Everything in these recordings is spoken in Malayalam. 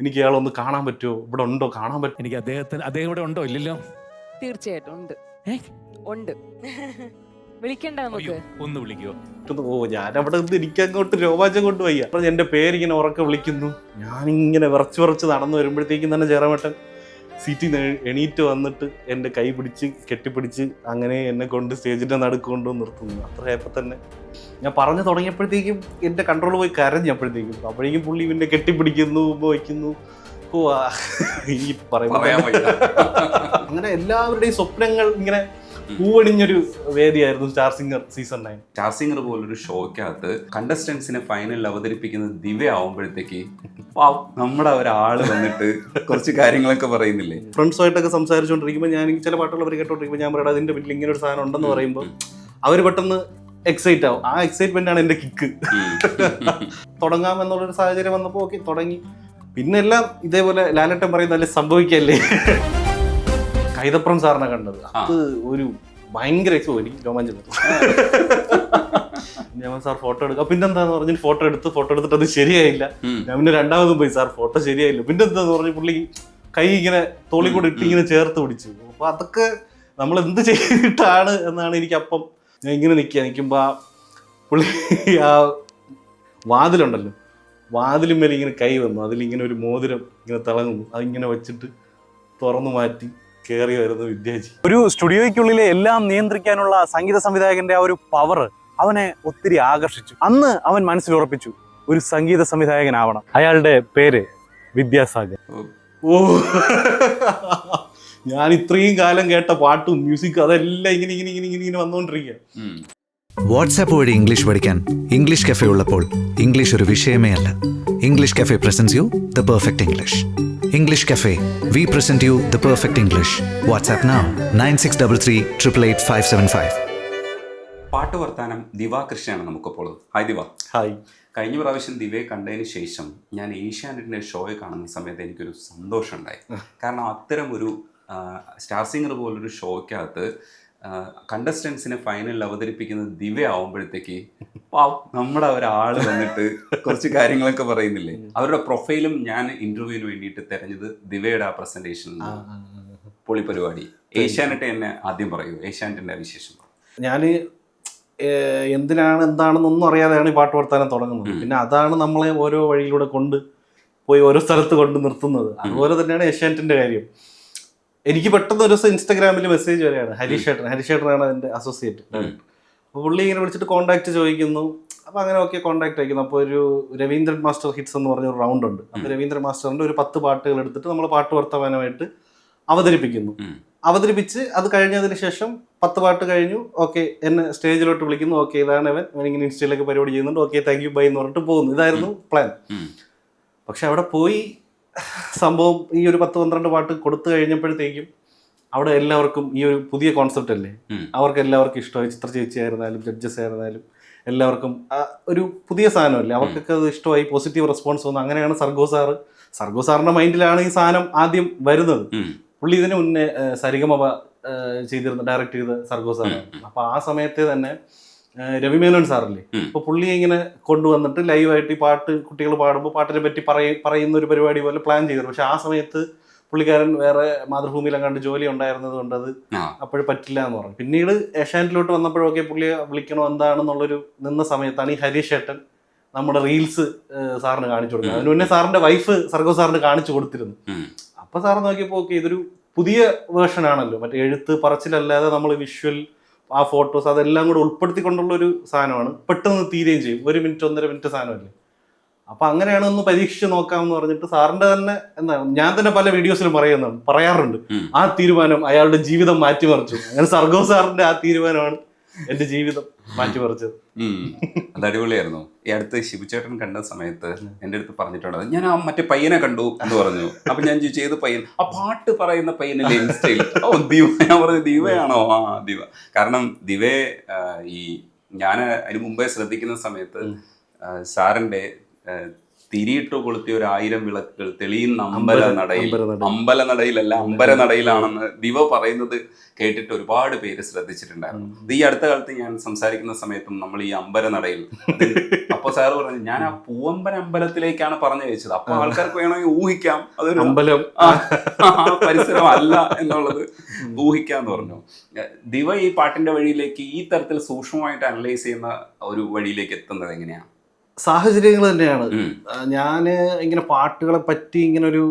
എനിക്ക് ഇയാളെ ഒന്ന് കാണാൻ പറ്റുമോ? ഇവിടെ ഉണ്ടോ? കാണാൻ പറ്റും എനിക്ക് അദ്ദേഹത്തിന് അദ്ദേഹം ഇവിടെ ഉണ്ടോ? ഇല്ലല്ലോ. തീർച്ചയായിട്ടും ഉണ്ട്. ഉണ്ട്. വിളിക്കണ്ട നമുക്ക്. ഒന്ന് വിളിക്കോ. ഓ ഞാൻ അവിടെ നിന്ന് എനിക്ക് അങ്ങോട്ട് രോമാഞ്ചം കൊണ്ട് വയ്യ. അപ്പോൾ എന്റെ പേരിങ്ങനെ ഉറക്കെ വിളിക്കുന്നു. ഞാനിങ്ങനെ വിറച്ച് വിറച്ച് നടന്നു വരുമ്പോഴത്തേക്കും തന്നെ ജയറാമേട്ടൻ സീറ്റിൽ നിന്ന് എണീറ്റ് വന്നിട്ട് എന്റെ കൈ പിടിച്ച് കെട്ടിപ്പിടിച്ച് അങ്ങനെ എന്നെ കൊണ്ട് സ്റ്റേജിന്റെ നടുക്ക് കൊണ്ട് നിർത്തുന്നു. അത്രയപ്പോൾ തന്നെ ഞാൻ പറഞ്ഞു തുടങ്ങിയപ്പോഴത്തേക്കും എന്റെ കൺട്രോൾ പോയി കരഞ്ഞു അപ്പോഴത്തേക്കും. അപ്പോഴേക്കും പുള്ളി പിന്നെ കെട്ടിപ്പിടിക്കുന്നു ഉമ്മ വയ്ക്കുന്നു. ഈ പറയുമ്പോൾ അങ്ങനെ എല്ലാവരുടെയും സ്വപ്നങ്ങൾ ഇങ്ങനെ പൂവണിഞ്ഞൊരു വേദിയായിരുന്നു star singer season nine. Star singer പോലൊരു ഷോയ്ക്കകത്ത് കണ്ടസ്റ്റൻസിനെ ഫൈനലിൽ അവതരിപ്പിക്കുന്നത് ദിവ്യ ആവുമ്പോഴത്തേക്ക് വാവ്, നമ്മുടെ ഒരാൾ വന്നിട്ട് കുറച്ച് കാര്യങ്ങളൊക്കെ പറയുന്നില്ലേ? ഫ്രണ്ട്സുമായിട്ടൊക്കെ സംസാരിച്ചുകൊണ്ടിരിക്കുമ്പോൾ ഞാൻ ചില പാട്ടുകൾ അവർ കേട്ടോണ്ടിരിക്കുമ്പോൾ ഞാൻ പറയാം അതിന്റെ പിന്നിൽ ഇങ്ങനെ ഒരു സാധനം ഉണ്ടെന്ന് പറയുമ്പോൾ അവർ പെട്ടെന്ന് എക്സൈറ്റ് ആവും. ആ എക്സൈറ്റ്മെന്റ് ആണ് എന്റെ കിക്ക്. തുടങ്ങാം എന്നുള്ളൊരു സാഹചര്യം വന്നപ്പോൾ ഓക്കെ തുടങ്ങി. പിന്നെല്ലാം ഇതേപോലെ ലാലട്ടം പറയുന്ന സംഭവിക്കല്ലേ കൈതപ്രം സാറിനെ കണ്ടത്. അത് ഒരു ഭയങ്കര എനിക്ക് രോമാഞ്ചം ഞാൻ സാർ ഫോട്ടോ എടുക്കാം. പിന്നെന്താന്ന് പറഞ്ഞു ഫോട്ടോ എടുത്ത് ഫോട്ടോ എടുത്തിട്ട് അത് ശരിയായില്ല. ഞാൻ പിന്നെ രണ്ടാമതും പോയി. സാർ ഫോട്ടോ ശരിയായില്ല. പിന്നെ എന്താന്ന് പറഞ്ഞു പുള്ളി കൈ ഇങ്ങനെ തോളി കൂടെ ഇട്ട് ഇങ്ങനെ ചേർത്ത് പിടിച്ചു. അപ്പൊ അതൊക്കെ നമ്മൾ എന്ത് ചെയ്തിട്ടാണ് എന്നാണ് എനിക്ക് അപ്പം ഞാൻ ഇങ്ങനെ നിൽക്കുക നിൽക്കുമ്പോൾ ആ പുള്ളി ആ വാതിലുണ്ടല്ലോ. വാതിലുമേൽ ഇങ്ങനെ കൈ വന്നു. അതിലിങ്ങനെ ഒരു മോതിരം ഇങ്ങനെ തിളങ്ങുന്നു. അതിങ്ങനെ വെച്ചിട്ട് തുറന്നു മാറ്റി. കയറി വരുന്ന വിദ്യാജി. ഒരു സ്റ്റുഡിയോയ്ക്കുള്ളിലെ എല്ലാം നിയന്ത്രിക്കാനുള്ള സംഗീത സംവിധായകന്റെ ആ ഒരു പവർ അവനെ ഒത്തിരി ആകർഷിച്ചു. അന്ന് അവൻ മനസ്സിൽ ഉറപ്പിച്ചു ഒരു സംഗീത സംവിധായകനാവണം. അയാളുടെ പേര് വിദ്യാസാഗർ. ഓ. ഞാൻ ഇത്രയും കാലം കേട്ട പാട്ടും മ്യൂസിക്കും അതെല്ലാം ഇങ്ങനെ ഇങ്ങനെ ഇങ്ങനെ ഇങ്ങനെ ഇങ്ങനെ വന്നുകൊണ്ടിരിക്കുക വാട്സാപ്പ് വഴി ഇംഗ്ലീഷ് പഠിക്കാൻ ഇംഗ്ലീഷ് കഫേ ഉള്ളപ്പോൾ ഇംഗ്ലീഷ് ഒരു വിഷയമേ അല്ല. English cafe presents you the perfect English English cafe we present you the perfect English WhatsApp now nine six double three triple eight five seven five പാട്ട് വർത്താനം ദിവാ കൃഷ്ണയാണ് നമുക്കിപ്പോൾ. ഹായ് ദിവ. ഹായ് കഴിഞ്ഞ പ്രാവശ്യം ദിവയെ കണ്ടതിന് ശേഷം ഞാൻ ഏഷ്യാനെറ്റിന്റെ ഷോയെ കാണുന്ന സമയത്ത് എനിക്കൊരു സന്തോഷം ഉണ്ടായി കാരണം അത്തരം ഒരു സ്റ്റാർ സിംഗർ പോലൊരു ഷോയ്ക്കകത്ത് കണ്ടസ്റ്റൻസിനെ ഫൈനലിൽ അവതരിപ്പിക്കുന്നത് ദിവ്യ ആവുമ്പോഴത്തേക്ക് നമ്മുടെ ഒരാൾ വന്നിട്ട് കുറച്ച് കാര്യങ്ങളൊക്കെ പറയുന്നില്ലേ? അവരുടെ പ്രൊഫൈലും ഞാൻ ഇന്റർവ്യൂവിന് വേണ്ടിയിട്ട് തെരഞ്ഞത് ദിവ്യയുടെ ആ പ്രസന്റേഷൻ പൊളി പരിപാടി ഏഷ്യാനെറ്റ് എന്നെ ആദ്യം പറയൂ. ഏഷ്യാനെറ്റിന്റെ വിശേഷം ഞാൻ ഞാൻ എന്തിനാണ് എന്താണെന്നൊന്നും അറിയാതെയാണ് ഈ പാട്ട് വർത്താനം തുടങ്ങുന്നത്. പിന്നെ അതാണ് നമ്മളെ ഓരോ വഴിയിലൂടെ കൊണ്ട് പോയി ഓരോ സ്ഥലത്ത് കൊണ്ട് നിർത്തുന്നത്. അതുപോലെ തന്നെയാണ് ഏഷ്യാനെറ്റിന്റെ കാര്യം. എനിക്ക് പെട്ടെന്ന് ഒരു ദിവസം ഇൻസ്റ്റാഗ്രാമിൽ മെസ്സേജ് വരെയാണ് ഹരീഷ് ഏട്ടൻ ഹരീഷ് ഏട്ടനാണ് അതിന്റെ അസോസിയേറ്റ് അപ്പോൾ പുള്ളി ഇങ്ങനെ വിളിച്ചിട്ട് കോൺടാക്ട് ചോദിക്കുന്നു. അപ്പോൾ അങ്ങനെ ഓക്കെ കോൺടാക്ട് അയക്കുന്നു അപ്പോൾ ഒരു രവീന്ദ്രൻ മാസ്റ്റർ ഹിറ്റ്സ് എന്ന് പറഞ്ഞ ഒരു റൗണ്ട് ഉണ്ട് അപ്പോൾ രവീന്ദ്രൻ മാസ്റ്ററിന്റെ ഒരു പത്ത് പാട്ടുകൾ എടുത്തിട്ട് നമ്മൾ പാട്ട് വർത്തമാനമായിട്ട് അവതരിപ്പിക്കുന്നു. അവതരിപ്പിച്ച് അത് കഴിഞ്ഞതിന് ശേഷം പത്ത് പാട്ട് കഴിഞ്ഞു. ഓക്കെ എന്നെ സ്റ്റേജിലോട്ട് വിളിക്കുന്നു. ഓക്കെ ഇതാണ് അവൻ. അവൻ ഇങ്ങനെ ഇൻസ്റ്റയിലൊക്കെ പരിപാടി ചെയ്യുന്നുണ്ട്. ഓക്കെ താങ്ക് യു ബൈ എന്ന് പറഞ്ഞിട്ട് പോകുന്നു. ഇതായിരുന്നു പ്ലാൻ പക്ഷെ അവിടെ പോയി സംഭവം ഈ ഒരു പത്ത് പന്ത്രണ്ട് പാട്ട് കൊടുത്തു കഴിഞ്ഞപ്പോഴത്തേക്കും അവിടെ എല്ലാവർക്കും ഈ ഒരു പുതിയ കോൺസെപ്റ്റ് അല്ലേ. അവർക്ക് എല്ലാവർക്കും ഇഷ്ടമായി. ചിത്ര ചേച്ചി ആയിരുന്നാലും ജഡ്ജസ് ആയിരുന്നാലും എല്ലാവർക്കും ഒരു പുതിയ സാധനമല്ലേ? അവർക്കൊക്കെ അത് ഇഷ്ടമായി പോസിറ്റീവ് റെസ്പോൺസ് വന്നു. അങ്ങനെയാണ് സർഗോ സാറ്. സർഗോ സാറിന്റെ മൈൻഡിലാണ് ഈ സാധനം ആദ്യം വരുന്നത്. പുള്ളി ഇതിന് മുന്നേ സരിഗമ ചെയ്തിരുന്ന ഡയറക്റ്റ് ചെയ്ത സർഗോ സാറാണ്. അപ്പൊ ആ സമയത്ത് തന്നെ രവിമേനോൻ സാറല്ലേ. അപ്പൊ പുള്ളി ഇങ്ങനെ കൊണ്ടുവന്നിട്ട് ലൈവായിട്ട് ഈ പാട്ട് കുട്ടികൾ പാടുമ്പോൾ പാട്ടിനെ പറ്റി പറയ പറയുന്ന ഒരു പരിപാടി പോലെ പ്ലാൻ ചെയ്തിരുന്നു പക്ഷെ ആ സമയത്ത് പുള്ളിക്കാരൻ വേറെ മാതൃഭൂമിയിലെങ്ങാണ്ട് ജോലി ഉണ്ടായിരുന്നത് കൊണ്ട് അത് അപ്പോഴും പറ്റില്ല എന്ന് പറഞ്ഞു. പിന്നീട് ഏഷ്യാനെറ്റിലോട്ട് വന്നപ്പോഴൊക്കെ പുള്ളിയെ വിളിക്കണോ എന്താണെന്നുള്ളൊരു നിന്ന സമയത്താണ് ഈ ഹരീഷ് ഏട്ടൻ നമ്മുടെ റീൽസ് സാറിന് കാണിച്ചു കൊടുക്കുന്നത്. അതിന് മുന്നേ സാറിന്റെ വൈഫ് സർഗോ സാറിന് കാണിച്ചു കൊടുത്തിരുന്നു. അപ്പൊ സാർ നോക്കിയപ്പോൾ ഓക്കെ ഇതൊരു പുതിയ വേർഷൻ ആണല്ലോ. മറ്റേ എഴുത്ത് പറച്ചിലല്ലാതെ നമ്മൾ വിഷ്വൽ ആ ഫോട്ടോസ് അതെല്ലാം കൂടെ ഉൾപ്പെടുത്തിക്കൊണ്ടുള്ള ഒരു സാധനമാണ്. പെട്ടെന്ന് തീരുകയും ചെയ്യും. ഒരു മിനിറ്റ് ഒന്നര മിനിറ്റ് സാധനമല്ലേ? അപ്പൊ അങ്ങനെയാണ് ഒന്ന് പരീക്ഷിച്ച് നോക്കാമെന്ന് പറഞ്ഞിട്ട് സാറിന്റെ തന്നെ എന്താ ഞാൻ തന്നെ പല വീഡിയോസിലും പറയുന്നുണ്ട് പറയാറുണ്ട്. ആ തീരുമാനം അയാളുടെ ജീവിതം മാറ്റിമറിച്ചു. അങ്ങനെ സർഗോ സാറിന്റെ ആ തീരുമാനമാണ് എന്റെ ജീവിതം മാറ്റിമറിച്ചത് ഉം. അത് അടിപൊളിയായിരുന്നു. ഈ അടുത്ത് ശിവചേട്ടൻ കണ്ട സമയത്ത് എന്റെ അടുത്ത് പറഞ്ഞിട്ടുണ്ട് ഞാൻ ആ മറ്റേ പയ്യനെ കണ്ടു എന്ന് പറഞ്ഞു. അപ്പൊ ഞാൻ ചോദിച്ചു ഏത് പയ്യൻ? ആ പാട്ട് പറയുന്ന പയ്യനല്ലേ ഇൻസ്റ്റയിൽ. ഓ ദിവ ഞാൻ പറഞ്ഞു ദിവയാണോ? ആ ദിവ. കാരണം ദിവേ ഈ ഞാൻ അതിന് മുമ്പേ ശ്രദ്ധിക്കുന്ന സമയത്ത് സാറിന്റെ തിരിയിട്ട് കൊളുത്തിയ ഒരു ആയിരം വിളക്കുകൾ തെളിയുന്ന അമ്പല- നടയിൽ. അമ്പല നടയിലല്ല അമ്പല നടയിലാണെന്ന് ദിവ പറയുന്നത് കേട്ടിട്ട് ഒരുപാട് പേര് ശ്രദ്ധിച്ചിട്ടുണ്ടായിരുന്നു. ഇത് ഈ അടുത്ത കാലത്ത് ഞാൻ സംസാരിക്കുന്ന സമയത്തും നമ്മൾ ഈ അമ്പല നടയിൽ അപ്പൊ സാറ് പറഞ്ഞു ഞാൻ ആ പൂവമ്പൻ അമ്പലത്തിലേക്കാണ് പറഞ്ഞു വെച്ചത്. അപ്പൊ ആൾക്കാർക്ക് വേണമെങ്കിൽ ഊഹിക്കാം. അതൊരു അമ്പലം. പരിസരം അല്ല എന്നുള്ളത് ഊഹിക്കാന്ന് പറഞ്ഞു. ദിവ ഈ പാട്ടിന്റെ വഴിയിലേക്ക് ഈ തരത്തിൽ സൂക്ഷ്മമായിട്ട് അനലൈസ് ചെയ്യുന്ന ഒരു വഴിയിലേക്ക് എത്തുന്നത് എങ്ങനെയാണ് സാഹചര്യങ്ങൾ തന്നെയാണ്. ഞാൻ ഞാൻ ഇങ്ങനെ പാട്ടുകളെ പറ്റി ഇങ്ങനെ ഒരു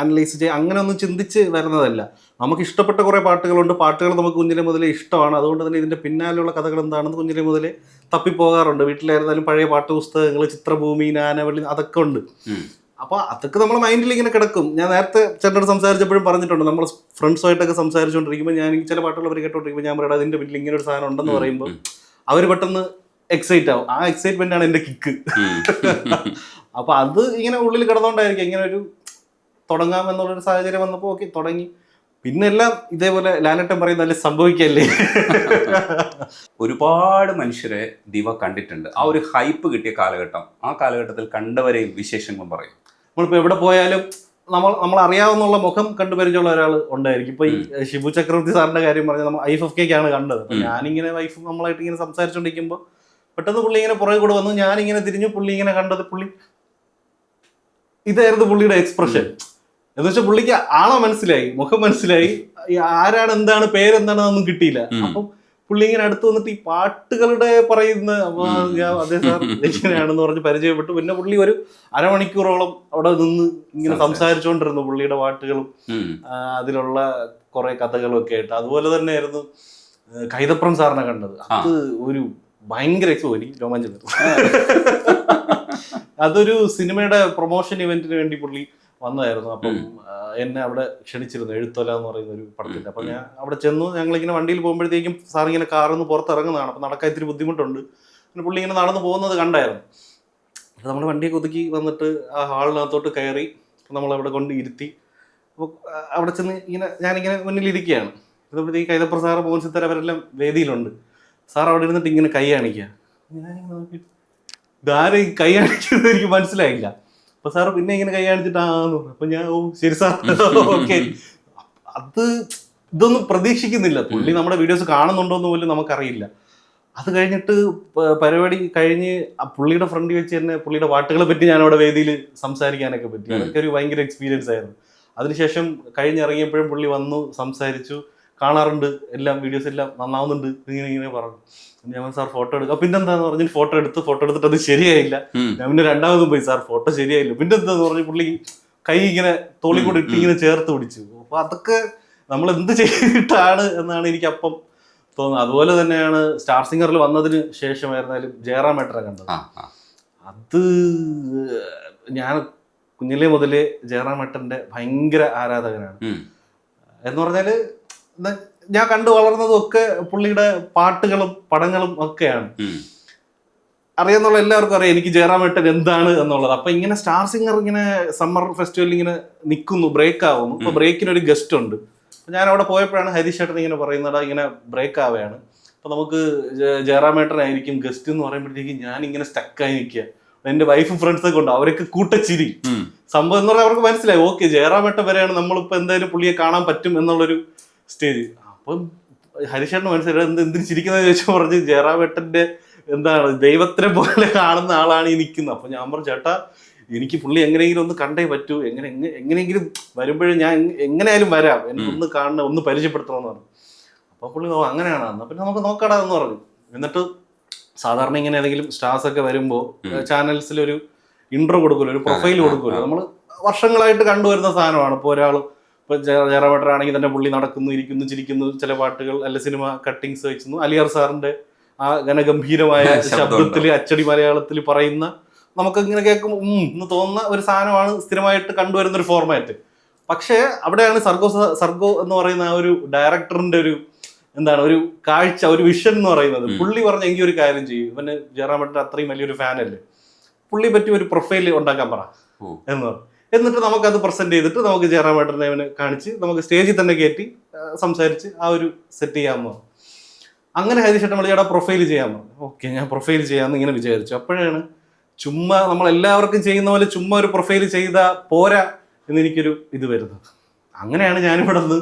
അനലൈസ് ചെയ്യുക അങ്ങനെ ഒന്നും ചിന്തിച്ച് വരുന്നതല്ല. നമുക്ക് ഇഷ്ടപ്പെട്ട കുറേ പാട്ടുകളുണ്ട്. പാട്ടുകൾ നമുക്ക് കുഞ്ഞിലെ മുതലേ ഇഷ്ടമാണ്. അതുകൊണ്ട് തന്നെ ഇതിന്റെ പിന്നാലെയുള്ള കഥകൾ എന്താണെന്ന് കുഞ്ഞിലെ മുതലേ തപ്പിപ്പോകാറുണ്ട്. വീട്ടിലായിരുന്നാലും പഴയ പാട്ട് പുസ്തകങ്ങൾ ചിത്രഭൂമി നാനവള്ളി അതൊക്കെ ഉണ്ട്. അപ്പോൾ അതൊക്കെ നമ്മുടെ മൈൻഡിൽ ഇങ്ങനെ കിടക്കും. ഞാൻ നേരത്തെ ചേട്ടനോട് സംസാരിച്ചപ്പോഴും പറഞ്ഞിട്ടുണ്ട്. നമ്മൾ ഫ്രണ്ട്സുമായിട്ടൊക്കെ സംസാരിച്ചുകൊണ്ടിരിക്കുമ്പോൾ ഞാൻ ചില പാട്ടുകൾ അവർ കേട്ടോണ്ടിരിക്കുമ്പോൾ ഞാൻ പറയാം അതിന്റെ പിന്നിൽ ഇങ്ങനെ ഒരു സാധനം ഉണ്ടെന്ന് പറയുമ്പോൾ അവർ പെട്ടെന്ന് എക്സൈറ്റ് ആവും. ആ എക്സൈറ്റ്മെന്റ് ആണ് എന്റെ കിക്ക്. അപ്പൊ അത് ഇങ്ങനെ ഉള്ളിൽ കിടന്നോണ്ടായിരിക്കും. ഇങ്ങനെ ഒരു തുടങ്ങാം എന്നുള്ളൊരു സാഹചര്യം വന്നപ്പോൾ ഓക്കെ തുടങ്ങി. പിന്നെ എല്ലാം ഇതേപോലെ ലാലട്ടൻ പറയുന്ന അല്ലെ സംഭവിക്കല്ലേ ഒരുപാട് മനുഷ്യരെ ദിവ കണ്ടിട്ടുണ്ട്. ആ ഒരു ഹൈപ്പ് കിട്ടിയ കാലഘട്ടം. ആ കാലഘട്ടത്തിൽ കണ്ടവരെയും വിശേഷങ്ങളും പറയും. നമ്മളിപ്പോ എവിടെ പോയാലും നമ്മൾ നമ്മൾ അറിയാവുന്ന മുഖം കണ്ടു പരിചയമുള്ള ഒരാൾ ഉണ്ടായിരിക്കും. ഇപ്പൊ ഈ ഷിബു ചക്രവർത്തി സാറിന്റെ കാര്യം പറഞ്ഞാൽ നമ്മൾ ഐഫ് എഫ് കെക്കാണ് കണ്ടത്. അപ്പൊ. ഞാനിങ്ങനെ വൈഫ് നമ്മളായിട്ട് ഇങ്ങനെ സംസാരിച്ചുകൊണ്ടിരിക്കുമ്പോൾ പെട്ടെന്ന് പുള്ളി ഇങ്ങനെ പുറകെ കൂടെ വന്നു. ഞാനിങ്ങനെ തിരിഞ്ഞു. പുള്ളി ഇങ്ങനെ കണ്ടത് പുള്ളി ഇതായിരുന്നു പുള്ളിയുടെ എക്സ്പ്രഷൻ എന്ന് വെച്ചാൽ പുള്ളിക്ക് ആളെ മനസ്സിലായി. മുഖം മനസ്സിലായി. ആരാണ് എന്താണ് പേരെന്താണെന്നൊന്നും കിട്ടിയില്ല. ഉം. അപ്പം പുള്ളി ഇങ്ങനെ അടുത്ത് വന്നിട്ട് ഈ പാട്ടുകളുടെ പറയുന്ന അദ്ദേഹം ഉം. ഞാൻ അതെ സാർ ഇങ്ങനെയാണെന്ന് പറഞ്ഞ് പരിചയപ്പെട്ടു. പിന്നെ പുള്ളി ഒരു അരമണിക്കൂറോളം അവിടെ നിന്ന് ഇങ്ങനെ സംസാരിച്ചു. സംസാരിച്ചുകൊണ്ടിരുന്നു പുള്ളിയുടെ പാട്ടുകളും അതിലുള്ള കുറെ കഥകളും ഒക്കെ ആയിട്ട്. അതുപോലെ തന്നെയായിരുന്നു കൈതപ്രം സാറിനെ കണ്ടത്. അത് ഒരു ഭയങ്കര എക്സ്പോ എനിക്ക് രോമാഞ്ചം. അതൊരു സിനിമയുടെ പ്രൊമോഷൻ ഇവന്റിന് വേണ്ടി പുള്ളി വന്നതായിരുന്നു. അപ്പം എന്നെ അവിടെ ക്ഷണിച്ചിരുന്നു. എഴുത്തൊല എന്ന് പറയുന്ന ഒരു പടത്തിന്റെ. അപ്പൊ ഞാൻ അവിടെ ചെന്നു. ഞങ്ങളിങ്ങനെ വണ്ടിയിൽ പോകുമ്പോഴത്തേക്കും സാർ ഇങ്ങനെ കാറിൽ നിന്ന് പുറത്തിറങ്ങുന്നതാണ്. അപ്പൊ നടക്കാൻ ഇത്തിരി ബുദ്ധിമുട്ടുണ്ട്. പിന്നെ പുള്ളി ഇങ്ങനെ നടന്നു പോകുന്നത് കണ്ടായിരുന്നു. അപ്പൊ നമ്മൾ വണ്ടിയൊക്കെ ഒതുക്കി വന്നിട്ട് ആ ഹാളിനകത്തോട്ട് കയറി നമ്മൾ അവിടെ കൊണ്ട് ഇരുത്തി. അപ്പോൾ അവിടെ ചെന്ന് ഇങ്ങനെ ഞാനിങ്ങനെ മുന്നിലിരിക്കുകയാണ്. ഇതപ്പോഴത്തേക്ക് കൈതപ്ര സാറ് മോഹൻ സിത്തർ അവരെല്ലാം വേദിയിലുണ്ട്. സാർ അവിടെ ഇരുന്നിട്ട് ഇങ്ങനെ കൈ കാണിക്കുക ഞാൻ നോക്കിയിട്ട് ഇതാരെ കൈ കാണിക്കുന്നത് എനിക്ക് മനസ്സിലായില്ല. അപ്പൊ സാർ പിന്നെ ഇങ്ങനെ കൈ കാണിച്ചിട്ട് പറഞ്ഞു. അപ്പൊ ഞാൻ ഓ ശരി സാർ. ഓക്കെ. അത് ഇതൊന്നും പ്രതീക്ഷിക്കുന്നില്ല. പുള്ളി നമ്മുടെ വീഡിയോസ് കാണുന്നുണ്ടോ എന്ന് പോലും നമുക്കറിയില്ല. അത് കഴിഞ്ഞിട്ട് പരിപാടി കഴിഞ്ഞ് പുള്ളിയുടെ ഫ്രണ്ടിൽ വെച്ച് തന്നെ പുള്ളിയുടെ പാട്ടുകളെ പറ്റി ഞാൻ അവിടെ വേദിയിൽ സംസാരിക്കാനൊക്കെ പറ്റി. അതൊക്കെ ഒരു ഭയങ്കര എക്സ്പീരിയൻസ് ആയിരുന്നു. അതിനുശേഷം കഴിഞ്ഞിറങ്ങിയപ്പോഴും പുള്ളി വന്നു സംസാരിച്ചു. കാണാറുണ്ട്. എല്ലാം വീഡിയോസ് എല്ലാം നന്നാവുന്നുണ്ട്. ഇങ്ങനെ ഇങ്ങനെ പറഞ്ഞു. ഞാൻ സാർ ഫോട്ടോ എടുക്കാം. പിന്നെന്താന്ന് പറഞ്ഞ് ഫോട്ടോ എടുത്ത് ഫോട്ടോ എടുത്തിട്ട് അത് ശരിയായില്ല. ഞാൻ പിന്നെ രണ്ടാമതും പോയി സാർ ഫോട്ടോ ശരിയായില്ല. പിന്നെന്താന്ന് പറഞ്ഞു പുള്ളി കൈ ഇങ്ങനെ തോളി കൂടെ ഇട്ട് ഇങ്ങനെ ചേർത്ത് പിടിച്ചു. അപ്പൊ അതൊക്കെ നമ്മൾ എന്ത് ചെയ്തിട്ടാണ് എന്നാണ് എനിക്ക് അപ്പം തോന്നുന്നത്. അതുപോലെ തന്നെയാണ് സ്റ്റാർ സിംഗറിൽ വന്നതിന് ശേഷമായിരുന്നാലും ജയറാം ഏട്ടനെ കണ്ടത്. അത് ഞാൻ കുഞ്ഞിലെ മുതലേ ജയറാം ഏട്ടന്റെ ഭയങ്കര ആരാധകനാണ്. എന്ന് പറഞ്ഞാൽ ഞാൻ കണ്ടു വളർന്നതും ഒക്കെ പുള്ളിയുടെ പാട്ടുകളും പടങ്ങളും ഒക്കെയാണ്. അറിയാന്നുള്ള എല്ലാവർക്കും അറിയാം എനിക്ക് ജയറാമേട്ടൻ എന്താണ് എന്നുള്ളത്. അപ്പൊ ഇങ്ങനെ സ്റ്റാർ സിംഗർ ഇങ്ങനെ സമ്മർ ഫെസ്റ്റിവലിൽ ഇങ്ങനെ നിൽക്കുന്നു ബ്രേക്ക് ആവുന്നു. അപ്പൊ ബ്രേക്കിന് ഒരു ഗസ്റ്റ് ഉണ്ട്. ഞാൻ അവിടെ പോയപ്പോഴാണ് ഹരീഷ് ഏട്ടൻ ഇങ്ങനെ പറയുന്നത് ഇങ്ങനെ ബ്രേക്ക് ആവുകയാണ് അപ്പൊ നമുക്ക് ജയറാം ആയിരിക്കും ഗസ്റ്റ് എന്ന് പറയുമ്പോഴത്തേക്കും ഞാൻ ഇങ്ങനെ സ്റ്റക്കായി നിൽക്കുക. എന്റെ വൈഫും ഫ്രണ്ട്സൊക്കെ ഉണ്ട്. അവരൊക്കെ കൂട്ടച്ചിരി. സംഭവം എന്ന് പറഞ്ഞാൽ അവർക്ക് മനസ്സിലായി. ഓക്കെ ജയറാമേട്ടൻ വരെയാണ് നമ്മളിപ്പോ എന്തായാലും പുള്ളിയെ കാണാൻ പറ്റും എന്നുള്ളൊരു സ്റ്റേജ്. അപ്പം ഹരിശേട്ടന് മനസ്സിലായി എന്ത് എന്തിനു ചിരിക്കുന്നത് ചോദിച്ചു പറഞ്ഞ് ജയറാവേട്ടന്റെ എന്താണ് ദൈവത്തിനെ പോലെ കാണുന്ന ആളാണ് ഈ നിൽക്കുന്നത്. അപ്പൊ ഞാൻ പറഞ്ഞു ചേട്ടാ എനിക്ക് പുള്ളി എങ്ങനെയെങ്കിലും ഒന്ന് കണ്ടേ പറ്റൂ. എങ്ങനെ എങ്ങനെയെങ്കിലും വരുമ്പോഴും ഞാൻ എങ്- എങ്ങനെയായാലും വരാം. എന്നെ ഒന്ന് കാണണം ഒന്ന് പരിചയപ്പെടുത്തണം എന്ന് പറഞ്ഞു. അപ്പൊ പുള്ളി ഓ അങ്ങനെയാണ്. എന്നാ പിന്നെ നമുക്ക് നോക്കടാ എന്ന് പറഞ്ഞു. എന്നിട്ട് സാധാരണ ഇങ്ങനെ ഏതെങ്കിലും സ്റ്റാർസ് ഒക്കെ വരുമ്പോൾ ചാനൽസിൽ ഒരു ഇൻട്രോ കൊടുക്കുമല്ലോ ഒരു പ്രൊഫൈൽ കൊടുക്കുമല്ലോ നമ്മൾ വർഷങ്ങളായിട്ട് കണ്ടുവരുന്ന സാധനമാണ്. ഇപ്പോൾ ഒരാൾ ഇപ്പൊ ജയറാമേട്ടനാണെങ്കിൽ തന്നെ പുള്ളി നടക്കുന്നു ഇരിക്കുന്നു ചിരിക്കുന്നു ചില പാട്ടുകൾ അല്ല സിനിമ കട്ടിങ്സ് വെച്ചു അലിയാർ സാറിന്റെ ആ ഘനഗംഭീരമായ. ശബ്ദത്തിൽ അച്ചടി മലയാളത്തിൽ പറയുന്ന നമുക്ക് ഇങ്ങനെ കേൾക്കുമ്പോൾ എന്ന് തോന്നുന്ന ഒരു സാധനമാണ് സ്ഥിരമായിട്ട് കണ്ടുവരുന്ന ഒരു ഫോർമാറ്റ് പക്ഷേ അവിടെയാണ് സർഗോ സർഗോ എന്ന് പറയുന്ന ആ ഒരു ഡയറക്ടറിന്റെ ഒരു എന്താണ് ഒരു കാഴ്ച ഒരു വിഷൻ എന്ന് പറയുന്നത്. പുള്ളി പറഞ്ഞ എങ്കിൽ ഒരു കാര്യം ചെയ്യും. ഇവന് ജയറാമേട്ടൻ അത്രയും വലിയൊരു ഫാനല്ലേ പുള്ളി പറ്റി ഒരു പ്രൊഫൈൽ ഉണ്ടാക്കാൻ പറ എന്ന് പറഞ്ഞു. എന്നിട്ട് നമുക്കത് പ്രസന്റ് ചെയ്തിട്ട് നമുക്ക് ജയറാമേട്ടനെ അവനെ കാണിച്ച് നമുക്ക് സ്റ്റേജിൽ തന്നെ കയറ്റി സംസാരിച്ച് ആ ഒരു സെറ്റ് ചെയ്യാമെന്ന് അങ്ങനെ അങ്ങനെ ഹരിശേട്ടൻ വിളിച്ചാൽ പ്രൊഫൈൽ ചെയ്യാൻ പറഞ്ഞു. ഓക്കെ ഞാൻ പ്രൊഫൈൽ ചെയ്യാമെന്ന് ഇങ്ങനെ വിചാരിച്ചു. അപ്പോഴാണ് ചുമ്മാ നമ്മൾ എല്ലാവർക്കും ചെയ്യുന്ന പോലെ ചുമ്മാ ഒരു പ്രൊഫൈൽ ചെയ്ത പോരാ എന്ന് എനിക്കൊരു ഇത് വരുന്നത്. അങ്ങനെയാണ് ഞാനിവിടെ നിന്ന്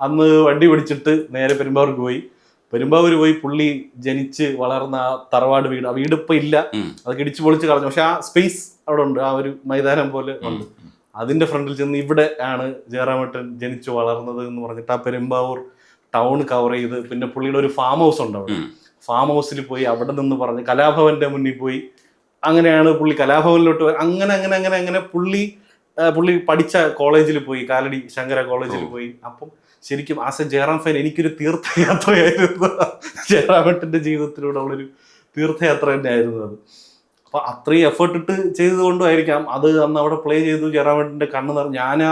അന്ന് വണ്ടി പിടിച്ചിട്ട് നേരെ പെരുമ്പാവൂർക്ക് പോയി. പെരുമ്പാവൂർ പോയി പുള്ളി ജനിച്ച് വളർന്ന ആ തറവാട് വീട്. ആ വീട് ഇപ്പം ഇല്ല. അത് അതൊക്കെ ഇടിച്ചു പൊളിച്ച് കളഞ്ഞു. പക്ഷെ ആ സ്പേസ് അവിടെ ഉണ്ട്. ആ ഒരു മൈതാനം പോലെ ഉണ്ട്. അതിന്റെ ഫ്രണ്ടിൽ ചെന്ന് ഇവിടെ ആണ് ജയറാമേട്ടൻ ജനിച്ചു വളർന്നത് എന്ന് പറഞ്ഞിട്ട് ആ പെരുമ്പാവൂർ ടൗൺ കവർ ചെയ്ത് പിന്നെ പുള്ളിയുടെ ഒരു ഫാം ഹൗസ് ഉണ്ട് അവിടെ. ഫാം ഹൗസിൽ പോയി അവിടെ നിന്ന് പറഞ്ഞ് കലാഭവന്റെ മുന്നിൽ പോയി. അങ്ങനെയാണ് പുള്ളി കലാഭവനിലോട്ട്. അങ്ങനെ അങ്ങനെ അങ്ങനെ അങ്ങനെ പുള്ളി പുള്ളി പഠിച്ച കോളേജിൽ പോയി. കാലടി ശങ്കര കോളേജിൽ പോയി. അപ്പം ശരിക്കും ആസ് എ ജയറാം ഫാൻ എനിക്കൊരു തീർത്ഥയാത്രയായിരുന്നു. ജയറാമേട്ടന്റെ ജീവിതത്തിലൂടെ ഉള്ളൊരു തീർത്ഥയാത്ര തന്നെയായിരുന്നു അത്. അപ്പൊ അത്രയും എഫേർട്ട് ഇട്ട് ചെയ്തുകൊണ്ടുമായിരിക്കാം. അത് അന്ന് അവിടെ പ്ലേ ചെയ്തു ജയറാമേട്ടന്റെ കണ്ണ് നിറഞ്ഞു. ഞാൻ ആ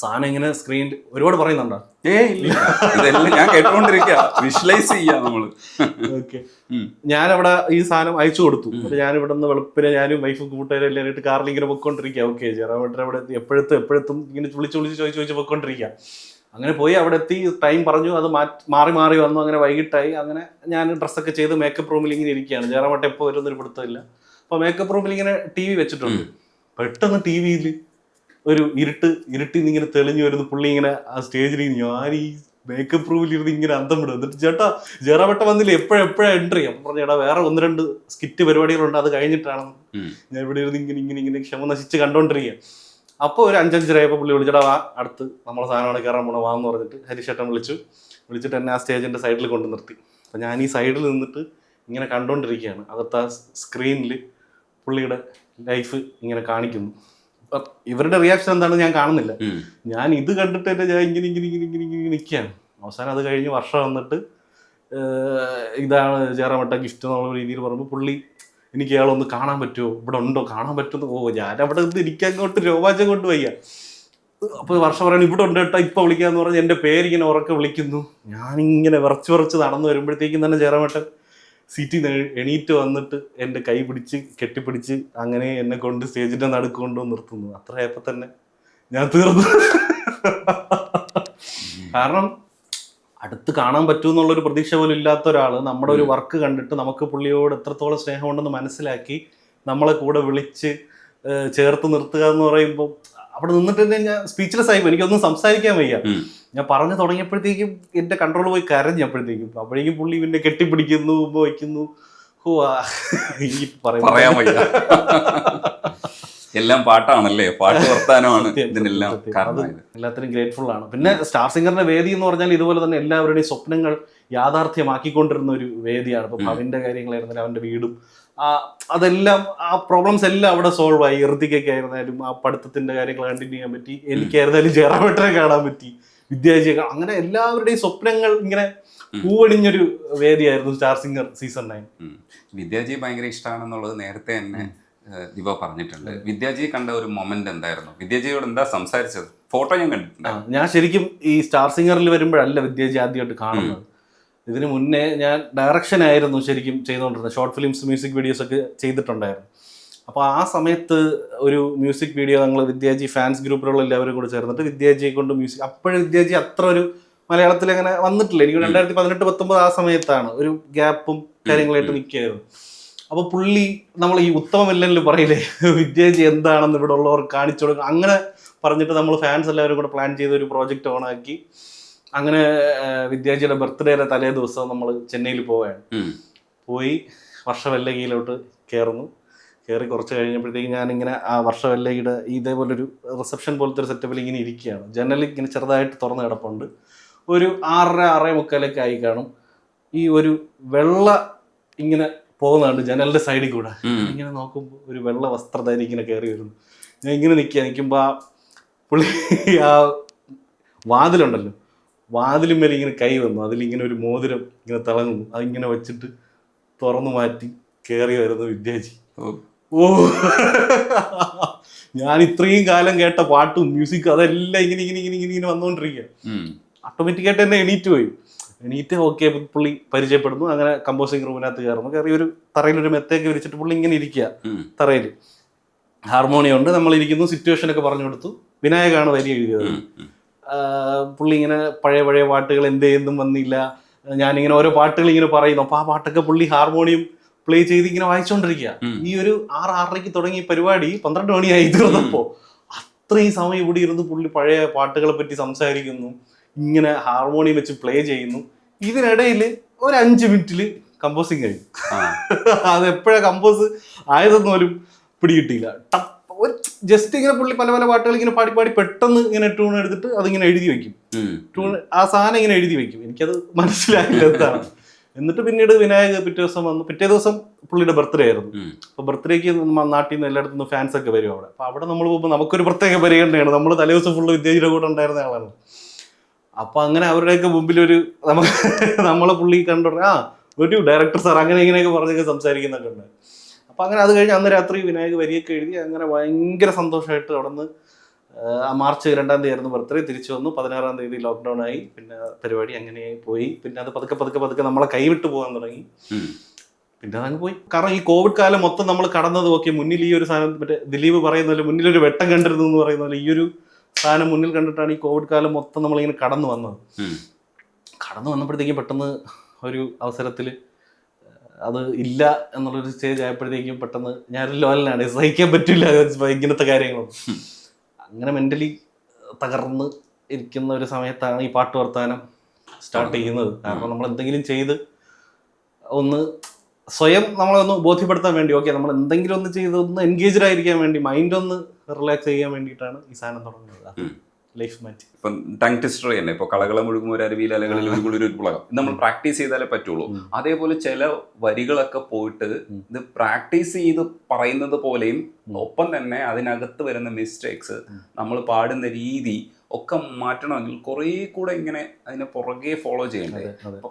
സാധനം ഇങ്ങനെ സ്ക്രീനിൽ ഒരുപാട് പറയുന്നുണ്ടോ. ഏ ഇല്ല. ഇതെല്ലാം ഞാൻ വിഷ്വലൈസ് ചെയ്യാ ഓക്കെ ഉം. ഞാനവിടെ ഈ സാധനം അയച്ചു കൊടുത്തു. ഞാൻ ഇവിടെ നിന്ന് വെളുപ്പിനെ ഞാനും വൈഫും കൂട്ടുകാരും എല്ലാം ആയിട്ട് കാറിൽ ഇങ്ങനെ പൊക്കോണ്ടിരിക്കുക ഓക്കെ ജയറാമേട്ടൻ അവിടെ എത്തി. എപ്പോഴത്തും എപ്പോഴത്തും ഇങ്ങനെ വിളിച്ച് വിളിച്ച് ചോദിച്ച് ചോദിച്ച് പൊക്കോണ്ടിരിക്കുക അങ്ങനെ പോയി അവിടെ എത്തി. ടൈം പറഞ്ഞു. അത് മാറി മാറി വന്നു. അങ്ങനെ വൈകിട്ടായി. അങ്ങനെ ഞാൻ ഡ്രസ്സൊക്കെ ചെയ്ത് മേക്കപ്പ് റൂമിൽ ഇങ്ങനെ ഇരിക്കുകയാണ്. ജയറാമേട്ടൻ എപ്പോൾ വരുന്നൊരു പിടുത്തമില്ല. അപ്പോൾ മേക്കപ്പ് റൂമിൽ ഇങ്ങനെ ടി വി വെച്ചിട്ടുണ്ട് പെട്ടെന്ന് ടി വിയിൽ ഒരു ഇരുട്ട് ഇരുട്ടിൽ നിന്ന് ഇങ്ങനെ തെളിഞ്ഞു വരുന്ന പുള്ളി ഇങ്ങനെ ആ സ്റ്റേജിൽ ഞാൻ ഈ മേക്കപ്പ് റൂമിൽ ഇരുന്ന് ഇങ്ങനെ അന്തം വിടും? എന്നിട്ട് ചേട്ടാ ജയറാമേട്ടൻ വന്നില്ല? എപ്പോഴെപ്പോഴാ എൻട്രി അപ്പം പറഞ്ഞു ചേട്ടാ വേറെ ഒന്ന് രണ്ട് സ്കിറ്റ് പരിപാടികളുണ്ട്. അത് കഴിഞ്ഞിട്ടാണ്. ഞാൻ ഇവിടെ ഇരുന്ന് ഇങ്ങനെ ഇങ്ങനെ ഇങ്ങനെ ക്ഷമ നശിച്ച് കണ്ടോണ്ടിരിക്കുക അപ്പോൾ ഒരു അഞ്ചഞ്ചരയപ്പോൾ പുള്ളി വിളിച്ചടാ വാ അടുത്ത് നമ്മളെ സാധനമാണ് കയറാൻ പോണ വാന്ന് പറഞ്ഞിട്ട് ഹരിശേട്ടൻ വിളിച്ചു. വിളിച്ചിട്ട് എന്നെ ആ സ്റ്റേജിന്റെ സൈഡിൽ കൊണ്ട് നിർത്തി അപ്പം ഞാൻ ഈ സൈഡിൽ നിന്നിട്ട് ഇങ്ങനെ കണ്ടോണ്ടിരിക്കുകയാണ് അകത്ത് ആ സ്ക്രീനിൽ പുള്ളിയുടെ ലൈഫ് ഇങ്ങനെ കാണിക്കുന്നു. ഇവരുടെ റിയാക്ഷൻ എന്താണെന്ന് ഞാൻ കാണുന്നില്ല. ഞാൻ ഇത് കണ്ടിട്ട് തന്നെ ഞാൻ ഇങ്ങനെ ഇങ്ങനെ ഇങ്ങനെ ഇങ്ങനെ ഇങ്ങനെ നിൽക്കുകയാണ് അവസാനം അത് കഴിഞ്ഞ് വർഷം വന്നിട്ട് ഇതാണ് ചേറാമട്ട ഗിഫ്റ്റ് എന്നുള്ള രീതിയിൽ പറയുമ്പോൾ പുള്ളി എനിക്ക് ഇയാളൊന്ന് കാണാൻ പറ്റുമോ? ഇവിടെ ഉണ്ടോ? കാണാൻ പറ്റുമോ ഓ ഞാൻ അവിടെ നിന്ന് എനിക്ക് അങ്ങോട്ട് രോമാഞ്ചം കൊണ്ട് വയ്യ. അപ്പോൾ വർഷം പറയണം ഇവിടെ ഉണ്ട് കേട്ടോ ഇപ്പൊ വിളിക്കാന്ന് പറഞ്ഞ് എന്റെ പേരിങ്ങനെ ഉറക്കെ വിളിക്കുന്നു. ഞാനിങ്ങനെ വിറച്ച് വിറച്ച് നടന്നു വരുമ്പോഴത്തേക്കും തന്നെ ജയറാമട്ടൻ സീറ്റിൽ നിന്ന് എണീറ്റ് വന്നിട്ട് എന്റെ കൈ പിടിച്ച് കെട്ടിപ്പിടിച്ച് അങ്ങനെ എന്നെ കൊണ്ട് സ്റ്റേജിന്റെ നടുക്ക് കൊണ്ടുവന്ന് നിർത്തുന്നു. അത്ര ആയപ്പോൾ തന്നെ ഞാൻ തീർന്നു. കാരണം അടുത്ത് കാണാൻ പറ്റുമെന്നുള്ളൊരു പ്രതീക്ഷ പോലും ഇല്ലാത്ത ഒരാൾ നമ്മുടെ ഒരു വർക്ക് കണ്ടിട്ട് നമുക്ക് പുള്ളിയോട് എത്രത്തോളം സ്നേഹമുണ്ടെന്ന് മനസ്സിലാക്കി നമ്മളെ കൂടെ വിളിച്ച് ചേർത്ത് നിർത്തുക എന്ന് പറയുമ്പോൾ അവിടെ നിന്നിട്ട് തന്നെ ഞാൻ സ്പീച്ച്ലെസ് ആയി. എനിക്കൊന്നും സംസാരിക്കാൻ വയ്യ. ഞാൻ പറഞ്ഞു തുടങ്ങിയപ്പോഴത്തേക്കും എന്റെ കൺട്രോൾ പോയി കരഞ്ഞപ്പോഴത്തേക്കും. അപ്പോഴേക്കും പുള്ളി പിന്നെ കെട്ടിപ്പിടിക്കുന്നു വയ്ക്കുന്നു. ഹോ പറയാൻ വയ്യ. എല്ലാം പാട്ടാണല്ലേ? പാട്ട് വർത്താനമാണ് ഇതിനെല്ലാം എല്ലാത്തിനും ഗ്രേറ്റ്ഫുൾ ആണ്. പിന്നെ സ്റ്റാർ സിംഗറിന്റെ വേദി എന്ന് പറഞ്ഞാൽ ഇതുപോലെ തന്നെ എല്ലാവരുടെയും സ്വപ്നങ്ങൾ യാഥാർത്ഥ്യമാക്കിക്കൊണ്ടിരുന്ന ഒരു വേദിയാണ്. ഇപ്പൊ അവന്റെ കാര്യങ്ങളായിരുന്നാലും അവന്റെ വീടും അതെല്ലാം ആ പ്രോബ്ലംസ് എല്ലാം അവിടെ സോൾവ് ആയി. ഇറുതിക്കൊക്കെ ആയിരുന്നാലും ആ പഠിത്തത്തിന്റെ കാര്യങ്ങൾ കണ്ടിന്യൂ ചെയ്യാൻ പറ്റി. എനിക്കായിരുന്നാലും ജയറാമേട്ടനെ കാണാൻ പറ്റി. വിദ്യാജിയെ അങ്ങനെ എല്ലാവരുടെയും സ്വപ്നങ്ങൾ ഇങ്ങനെ. പൂവണിഞ്ഞൊരു വേദിയായിരുന്നു star singer season nine Vidyaji ഭയങ്കര ഇഷ്ടമാണെന്നുള്ളത് നേരത്തെ തന്നെ ദിവ പറഞ്ഞിട്ടുണ്ട്. വിദ്യാജി കണ്ട ഒരു മൊമെന്റ് എന്തായിരുന്നു? വിദ്യാജിയോട് എന്താ സംസാരിച്ചത്? ഫോട്ടോ ഞാൻ കണ്ടിട്ടുണ്ട്. ഞാൻ ശരിക്കും ഈ സ്റ്റാർ സിംഗറിൽ വരുമ്പോഴല്ല വിദ്യാജി ആദ്യമായിട്ട് കാണുന്നത്. ഇതിനു മുന്നേ ഞാൻ ഡയറക്ഷൻ ആയിരുന്നു ശരിക്കും ചെയ്തുകൊണ്ടിരുന്നത്. ഷോർട്ട് ഫിലിംസ് മ്യൂസിക് വീഡിയോസ് ഒക്കെ ചെയ്തിട്ടുണ്ടായിരുന്നു. അപ്പോൾ ആ സമയത്ത് ഒരു മ്യൂസിക് വീഡിയോ ഞങ്ങൾ വിദ്യാജി ഫാൻസ് ഗ്രൂപ്പിലുള്ള എല്ലാവരും കൂടെ ചേർന്നിട്ട് വിദ്യാജിയെ കൊണ്ട് മ്യൂസിക് അപ്പോഴും വിദ്യാജി അത്ര ഒരു മലയാളത്തിൽ അങ്ങനെ വന്നിട്ടില്ല. എനിക്ക് രണ്ടായിരത്തി പതിനെട്ട് പത്തൊമ്പത് ആ സമയത്താണ് ഒരു ഗ്യാപ്പും കാര്യങ്ങളായിട്ട് നിൽക്കുകയായിരുന്നു. അപ്പോൾ പുള്ളി നമ്മൾ ഈ ഉത്തമ വില്ലനിൽ പറയില്ലേ? വിദ്യാജി എന്താണെന്ന് ഇവിടെ ഉള്ളവർ കാണിച്ചു കൊടുക്കുക അങ്ങനെ പറഞ്ഞിട്ട് നമ്മൾ ഫാൻസ് എല്ലാവരും കൂടെ പ്ലാൻ ചെയ്ത ഒരു പ്രോജക്റ്റ് ഓണാക്കി. അങ്ങനെ വിദ്യാർത്ഥിയുടെ വിദ്യാജിയുടെ ബർത്ത്ഡേയുടെ തലേ ദിവസം നമ്മൾ ചെന്നൈയിൽ പോവുകയാണ്. പോയി വർഷവല്ലകിയിലോട്ട് കയറുന്നു കയറി കുറച്ച് കഴിഞ്ഞപ്പോഴത്തേക്ക് ഞാനിങ്ങനെ ആ വർഷവല്ലകിയുടെ ഇതേപോലൊരു റിസപ്ഷൻ പോലത്തെ ഒരു സെറ്റപ്പിൽ ഇങ്ങനെ ഇരിക്കുകയാണ്. ജനൽ ഇങ്ങനെ ചെറുതായിട്ട് തുറന്ന് കിടപ്പുണ്ട്. ഒരു ആറര ആറേ മുക്കാലൊക്കെ ആയി കാണും. ഈ ഒരു വെള്ള ഇങ്ങനെ പോകുന്നുണ്ട് ജനലിന്റെ സൈഡിൽ കൂടെ. ഇങ്ങനെ നോക്കുമ്പോൾ ഒരു വെള്ള വസ്ത്രധാരി ഇങ്ങനെ കയറി വരുന്നു. ഞാൻ ഇങ്ങനെ നിൽക്കുക നിൽക്കുമ്പോൾ ആ പുള്ളി ആ വാതിലുണ്ടല്ലോ. വാതിലും മേലെ ഇങ്ങനെ കൈ വന്നു. അതിലിങ്ങനെ ഒരു മോതിരം ഇങ്ങനെ തിളങ്ങുന്നു. അതിങ്ങനെ വെച്ചിട്ട് തുറന്നു മാറ്റി കയറി വരുന്നു വിദ്യാജി. ഓ. ഞാൻ ഇത്രയും കാലം കേട്ട പാട്ടും മ്യൂസിക് അതെല്ലാം ഇങ്ങനെ ഇങ്ങനെ ഇങ്ങനെ ഇങ്ങനെ ഇങ്ങനെ വന്നുകൊണ്ടിരിക്കുക ഓട്ടോമാറ്റിക് ഓട്ടോമാറ്റിക്കായിട്ട് തന്നെ എണീറ്റ് പോയി. എണീറ്റ് ഓക്കെ പുള്ളി പരിചയപ്പെടുന്നു. അങ്ങനെ കമ്പോസിംഗ് റൂമിനകത്ത് കയറുന്നു. കയറി ഒരു തറയിൽ ഒരു മെത്തേക്ക് വിരിച്ചിട്ട് പുള്ളി ഇങ്ങനെ ഇരിക്കുക തറയിൽ ഹാർമോണിയം ഉണ്ട്. നമ്മൾ ഇരിക്കുന്നു സിറ്റുവേഷൻ ഒക്കെ പറഞ്ഞു കൊടുത്തു. വിനായകാണ് വലിയ എഴുതിയത്. പുള്ളി ഇങ്ങനെ പഴയ പഴയ പാട്ടുകൾ എന്ത് ചെയ്യുന്നും വന്നില്ല. ഞാനിങ്ങനെ ഓരോ പാട്ടുകൾ ഇങ്ങനെ പറയുന്നു. അപ്പോൾ ആ പാട്ടൊക്കെ പുള്ളി ഹാർമോണിയം പ്ലേ ചെയ്ത് ഇങ്ങനെ വായിച്ചുകൊണ്ടിരിക്കുക ഈ ഒരു ആറ് ആറരയ്ക്ക് തുടങ്ങി പരിപാടി പന്ത്രണ്ട് മണിയായി തീർന്നപ്പോ അത്രയും സമയം ഇവിടെ ഇരുന്ന് പുള്ളി പഴയ പാട്ടുകളെ പറ്റി സംസാരിക്കുന്നു. ഇങ്ങനെ ഹാർമോണിയം വെച്ച് പ്ലേ ചെയ്യുന്നു. ഇതിനിടയിൽ ഒരു അഞ്ച് മിനിറ്റിൽ കമ്പോസിങ് കഴിഞ്ഞു. അത് എപ്പോഴാ കമ്പോസ് ആയതെന്ന് പോലും ജസ്റ്റ് ഇങ്ങനെ പുള്ളി പല പല പാട്ടുകൾ ഇങ്ങനെ പാടി പാടി പെട്ടെന്ന് ഇങ്ങനെ ട്യൂൺ എടുത്തിട്ട് അതിങ്ങനെ എഴുതി വെക്കും. ട്യൂൺ ആ സാധനം ഇങ്ങനെ എഴുതി വെക്കും. എനിക്കത് മനസ്സിലായില്ല എന്താണ്. എന്നിട്ട് പിന്നീട് വിനായക പിറ്റേ ദിവസം വന്നു പിറ്റേ ദിവസം പുള്ളിയുടെ ബർത്ത്ഡേ ആയിരുന്നു. അപ്പോൾ അപ്പൊ ബർത്ത്ഡേക്ക് നാട്ടിൽ നിന്ന് എല്ലായിടത്തു നിന്ന് ഫാൻസ് ഒക്കെ വരും അവിടെ. അപ്പൊ അവിടെ നമ്മൾ പോകുമ്പോൾ നമുക്കൊരു പ്രത്യേക പരിഗണനയാണ്. നമ്മൾ തലേദിവസം ഫുള്ള് വിദ്യാർത്ഥിയുടെ കൂടെ ഉണ്ടായിരുന്ന ആളാണ്. അപ്പൊ അങ്ങനെ അവരുടെയൊക്കെ മുമ്പിൽ ഒരു നമുക്ക് നമ്മളെ പുള്ളി കണ്ടു ആ ഒരു ഡയറക്ടർ സാർ അങ്ങനെ ഇങ്ങനെയൊക്കെ പറഞ്ഞൊക്കെ സംസാരിക്കുന്നൊക്കെ ഉണ്ട്. അപ്പൊ അങ്ങനെ അത് കഴിഞ്ഞ് അന്ന് രാത്രി വിനായക് വരിയൊക്കെ എഴുതി അങ്ങനെ ഭയങ്കര സന്തോഷമായിട്ട് അവിടെ നിന്ന് മാർച്ച് രണ്ടാം തീയതി ആയിരുന്നു ബർത്ത്ഡേ തിരിച്ചു വന്നു. പതിനാറാം തീയതി ലോക്ക്ഡൗൺ ആയി. പിന്നെ പരിപാടി അങ്ങനെ പോയി. പിന്നെ അത് പതുക്കെ പതുക്കെ പതുക്കെ നമ്മളെ കൈവിട്ട് പോകാൻ തുടങ്ങി. പിന്നെ അതങ്ങ് പോയി. കാരണം ഈ കോവിഡ് കാലം മൊത്തം നമ്മൾ കടന്നത് ഓക്കെ മുന്നിൽ ഈ ഒരു സാധനം മറ്റേ ദിലീപ് പറയുന്ന പോലെ മുന്നിൽ ഒരു വെട്ടം കണ്ടിരുന്നു എന്ന് പറയുന്ന പോലെ ഈ ഒരു സാധനം മുന്നിൽ കണ്ടിട്ടാണ് ഈ കോവിഡ് കാലം മൊത്തം നമ്മളിങ്ങനെ കടന്നു വന്നത്. കടന്നു വന്നപ്പോഴത്തേക്കും പെട്ടെന്ന് ഒരു അവസരത്തിൽ അത് ഇല്ല എന്നുള്ളൊരു സ്റ്റേജ് ആയപ്പോഴത്തേക്കും പെട്ടെന്ന് ഞാനൊരു ലോലനാണ്. സഹിക്കാൻ പറ്റില്ല. ഇങ്ങനത്തെ കാര്യങ്ങളൊന്നും. അങ്ങനെ മെന്റലി തകർന്ന് ഇരിക്കുന്ന ഒരു സമയത്താണ് ഈ പാട്ട് വർത്താനം സ്റ്റാർട്ട് ചെയ്യുന്നത്. കാരണം നമ്മൾ എന്തെങ്കിലും ചെയ്ത് ഒന്ന് സ്വയം നമ്മളൊന്ന് ബോധ്യപ്പെടുത്താൻ വേണ്ടി ഓക്കെ നമ്മൾ എന്തെങ്കിലും ഒന്ന് ചെയ്ത് ഒന്ന് എൻഗേജ്ഡ് ആയിരിക്കാൻ വേണ്ടി മൈൻഡ് ഒന്ന് റിലാക്സ് ചെയ്യാൻ വേണ്ടിയിട്ടാണ് ഈ സാധനം തുടങ്ങുന്നത്. ലൈഫ് മാറ്റി. ഇപ്പം ടങ് ടെസ്റ്റർ തന്നെ ഇപ്പൊ കളകളം ഒഴുകും ഒരു അരുവിയിൽ അലകളിൽ ഒരു കുളിർ ഒരു പുളകം. നമ്മൾ പ്രാക്ടീസ് ചെയ്താലേ പറ്റുള്ളൂ. അതേപോലെ ചില വരികളൊക്കെ പോയിട്ട് ഇത് പ്രാക്ടീസ് ചെയ്ത് പറയുന്നത് പോലെയും ഒപ്പം തന്നെ അതിനകത്ത് വരുന്ന മിസ്റ്റേക്സ് നമ്മൾ പാടുന്ന രീതി ഒക്കെ മാറ്റണമെങ്കിൽ കുറേ കൂടെ ഇങ്ങനെ അതിനെ പുറകെ ഫോളോ ചെയ്യണ്ടേ.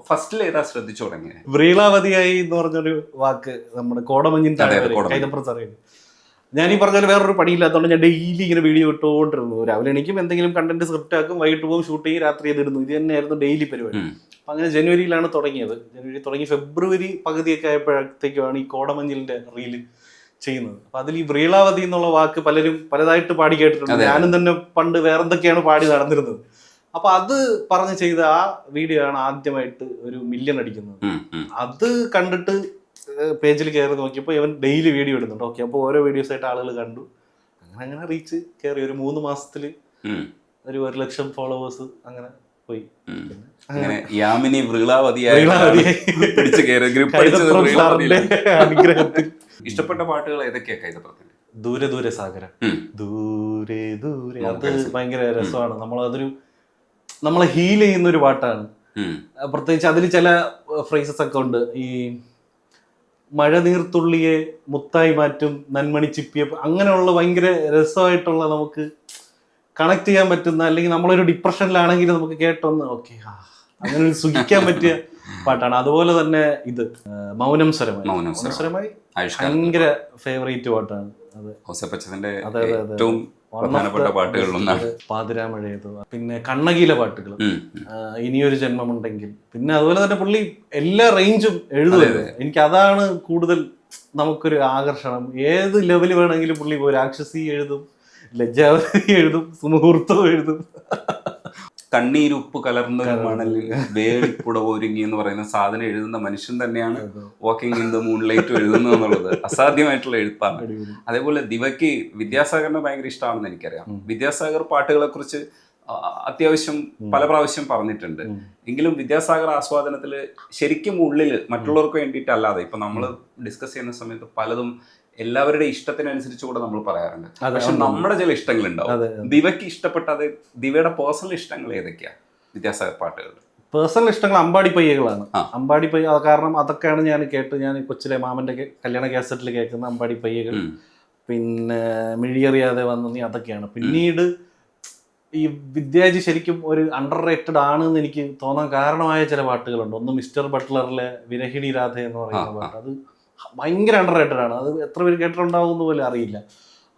ഫസ്റ്റിൽ ഏതാ ശ്രദ്ധിച്ചു തുടങ്ങിയത് വ്രീളാവതിയായി എന്ന് പറഞ്ഞൊരു വാക്ക് നമ്മുടെ കോടമഞ്ഞിൻ ഞാൻ പറഞ്ഞാൽ പറഞ്ഞ വേറൊരു പണിയില്ലാത്തതുകൊണ്ട് ഞാൻ ഡെയിലി ഇങ്ങനെ വീഡിയോ ഇട്ടുകൊണ്ടിരുന്നു. രാവിലെ എനിക്കും എന്തെങ്കിലും കണ്ടന്റ് സ്ക്രിപ്റ്റ് ആക്കും വൈകിട്ട് പോകും ഷൂട്ട് ചെയ്യും രാത്രി ചെയ്തിരുന്നു ഇത് തന്നെയായിരുന്നു ഡെയിലി പരിപാടി. അപ്പം അങ്ങനെ ജനുവരിയിലാണ് തുടങ്ങിയത്. ജനുവരി തുടങ്ങി ഫെബ്രുവരി പകുതിയൊക്കെ ആയപ്പോഴത്തേക്കുമാണ് ഈ കോടമഞ്ഞിലിന്റെ റീൽ ചെയ്യുന്നത്. അപ്പൊ അതിൽ ഈ വ്രീളാവതി എന്നുള്ള വാക്ക് പലരും പലതായിട്ട് പാടി കേട്ടിട്ടുണ്ട്. ഞാനും തന്നെ പണ്ട് വേറെന്തൊക്കെയാണ് പാടി നടന്നിരുന്നത്. അപ്പൊ അത് പറഞ്ഞ് ചെയ്ത ആ വീഡിയോ ആണ് ആദ്യമായിട്ട് ഒരു മില്യൺ അടിക്കുന്നത്. അത് കണ്ടിട്ട് പേജിൽ കയറി നോക്കിയപ്പോൾ ഇവൻ ഡെയിലി വീഡിയോ ഇടുന്നുണ്ട്. ഓക്കെ അപ്പോൾ ഓരോ വീഡിയോസ് ആയിട്ട് ആളുകൾ കണ്ടു. അങ്ങനെ അങ്ങനെ റീച്ച് കയറി. ഒരു മൂന്ന് മാസത്തിൽ ഒരു ഒരു ലക്ഷം ഫോളോവേഴ്സ് അങ്ങനെ പോയി. അങ്ങനെ യാമിനി. അനുഗ്രഹത്തിൽ. ഇഷ്ടപ്പെട്ട പാട്ടുകൾ ഏതൊക്കെയാ ദൂരെ ദൂരെ സാഗരം. ദൂരെ ദൂരെ അത് ഭയങ്കര രസമാണ്. നമ്മൾ അതൊരു നമ്മളെ ഹീൽ ചെയ്യുന്ന ഒരു പാട്ടാണ്. പ്രത്യേകിച്ച് അതിൽ ചില ഫ്രേസസ് ഒക്കെ ഉണ്ട്. ഈ മഴ നീർത്തുള്ളിയെ മുത്തായി മാറ്റും നന്മണി ചിപ്പിയെ അങ്ങനെയുള്ള ഭയങ്കര രസമായിട്ടുള്ള നമുക്ക് കണക്ട് ചെയ്യാൻ പറ്റുന്ന അല്ലെങ്കിൽ നമ്മളൊരു ഡിപ്രഷനിലാണെങ്കിൽ നമുക്ക് കേട്ടൊന്ന് ഓക്കെ അങ്ങനെ ഒരു സുഖിക്കാൻ പറ്റിയ പാട്ടാണ്. അതുപോലെ തന്നെ ഇത് മൗനം സ്വരമായി. മൗനം സ്വരമായി ഭയങ്കര ഫേവറേറ്റ് പാട്ടാണ് അത്. ഏറ്റവും പ്രധാനപ്പെട്ട പാട്ടുകളിലൊന്നാണ് പാതിരാമഴയത് പിന്നെ കണ്ണകീല പാട്ടുകൾ ഇനിയൊരു ജന്മമുണ്ടെങ്കിൽ. പിന്നെ അതുപോലെ തന്നെ പുള്ളി എല്ലാ റേഞ്ചും എഴുതുന്നത് എനിക്ക് അതാണ് കൂടുതൽ നമുക്കൊരു ആകർഷണം. ഏത് ലെവൽ വേണമെങ്കിലും പുള്ളി രാക്ഷസി എഴുതും ലജ്ജാവതി എഴുതും സുമുഹൂർത്തം എഴുതും. കണ്ണീരുപ്പ് കലർന്ന. മണലിൽ വേളിപ്പുട ഒരുങ്ങി എന്ന് പറയുന്ന സാധനം എഴുതുന്ന മനുഷ്യൻ തന്നെയാണ് വാക്കിംഗ് ഇൻ ദ മൂൺലൈറ്റ് എഴുതുന്നത് എന്നുള്ളത്. അസാധ്യമായിട്ടുള്ള എഴുത്താണ്. അതേപോലെ ദിവയ്ക്ക് വിദ്യാസാഗറിനെ ഭയങ്കര ഇഷ്ടമാണെന്ന് എനിക്കറിയാം. വിദ്യാസാഗർ പാട്ടുകളെ കുറിച്ച് അത്യാവശ്യം പല പ്രാവശ്യം പറഞ്ഞിട്ടുണ്ട്. എങ്കിലും വിദ്യാസാഗർ ആസ്വാദനത്തിൽ ശരിക്കും ഉള്ളിൽ മറ്റുള്ളവർക്ക് വേണ്ടിയിട്ടല്ലാതെ ഇപ്പൊ നമ്മൾ ഡിസ്കസ് ചെയ്യുന്ന സമയത്ത് പലതും എല്ലാവരുടെ ഇഷ്ടത്തിനനുസരിച്ച് കൂടെ നമ്മൾ പറയാറുണ്ട്. പക്ഷെ നമ്മുടെ ചില ഇഷ്ടങ്ങളുണ്ടാവും. അതെ ഇഷ്ടപ്പെട്ട ഇഷ്ടപ്പെട്ടത് ദിവയുടെ പേഴ്സണൽ ഇഷ്ടങ്ങൾ ഏതൊക്കെയാ? വിദ്യാസാഗർ പാട്ടുകൾ പേഴ്സണൽ ഇഷ്ടങ്ങൾ അമ്പാടി പയ്യകളാണ്. അമ്പാടി പയ്യ കാരണം അതൊക്കെയാണ് ഞാൻ കേട്ട് ഞാൻ കൊച്ചിലെ മാമന്റെ കല്യാണ കാസറ്റിൽ കേൾക്കുന്ന അമ്പാടി പയ്യകൾ. പിന്നെ മിഴിയറിയാതെ വന്ന നീ അതൊക്കെയാണ്. പിന്നീട് ഈ വിദ്യാജി ശരിക്കും ഒരു അണ്ടർ റേറ്റഡ് ആണ് എന്ന് എനിക്ക് തോന്നാൻ കാരണമായ ചില പാട്ടുകളുണ്ട്. ഒന്ന് മിസ്റ്റർ ബട്ട്ലറിലെ വിരഹിണി രാധ എന്ന് പറയുന്ന പാട്ട്. അത് ഭയങ്കര അണ്ടർ റേറ്റഡ് ആണ്. അത് എത്ര പേര് കേട്ടിട്ടുണ്ടാവും എന്ന് പോലും അറിയില്ല.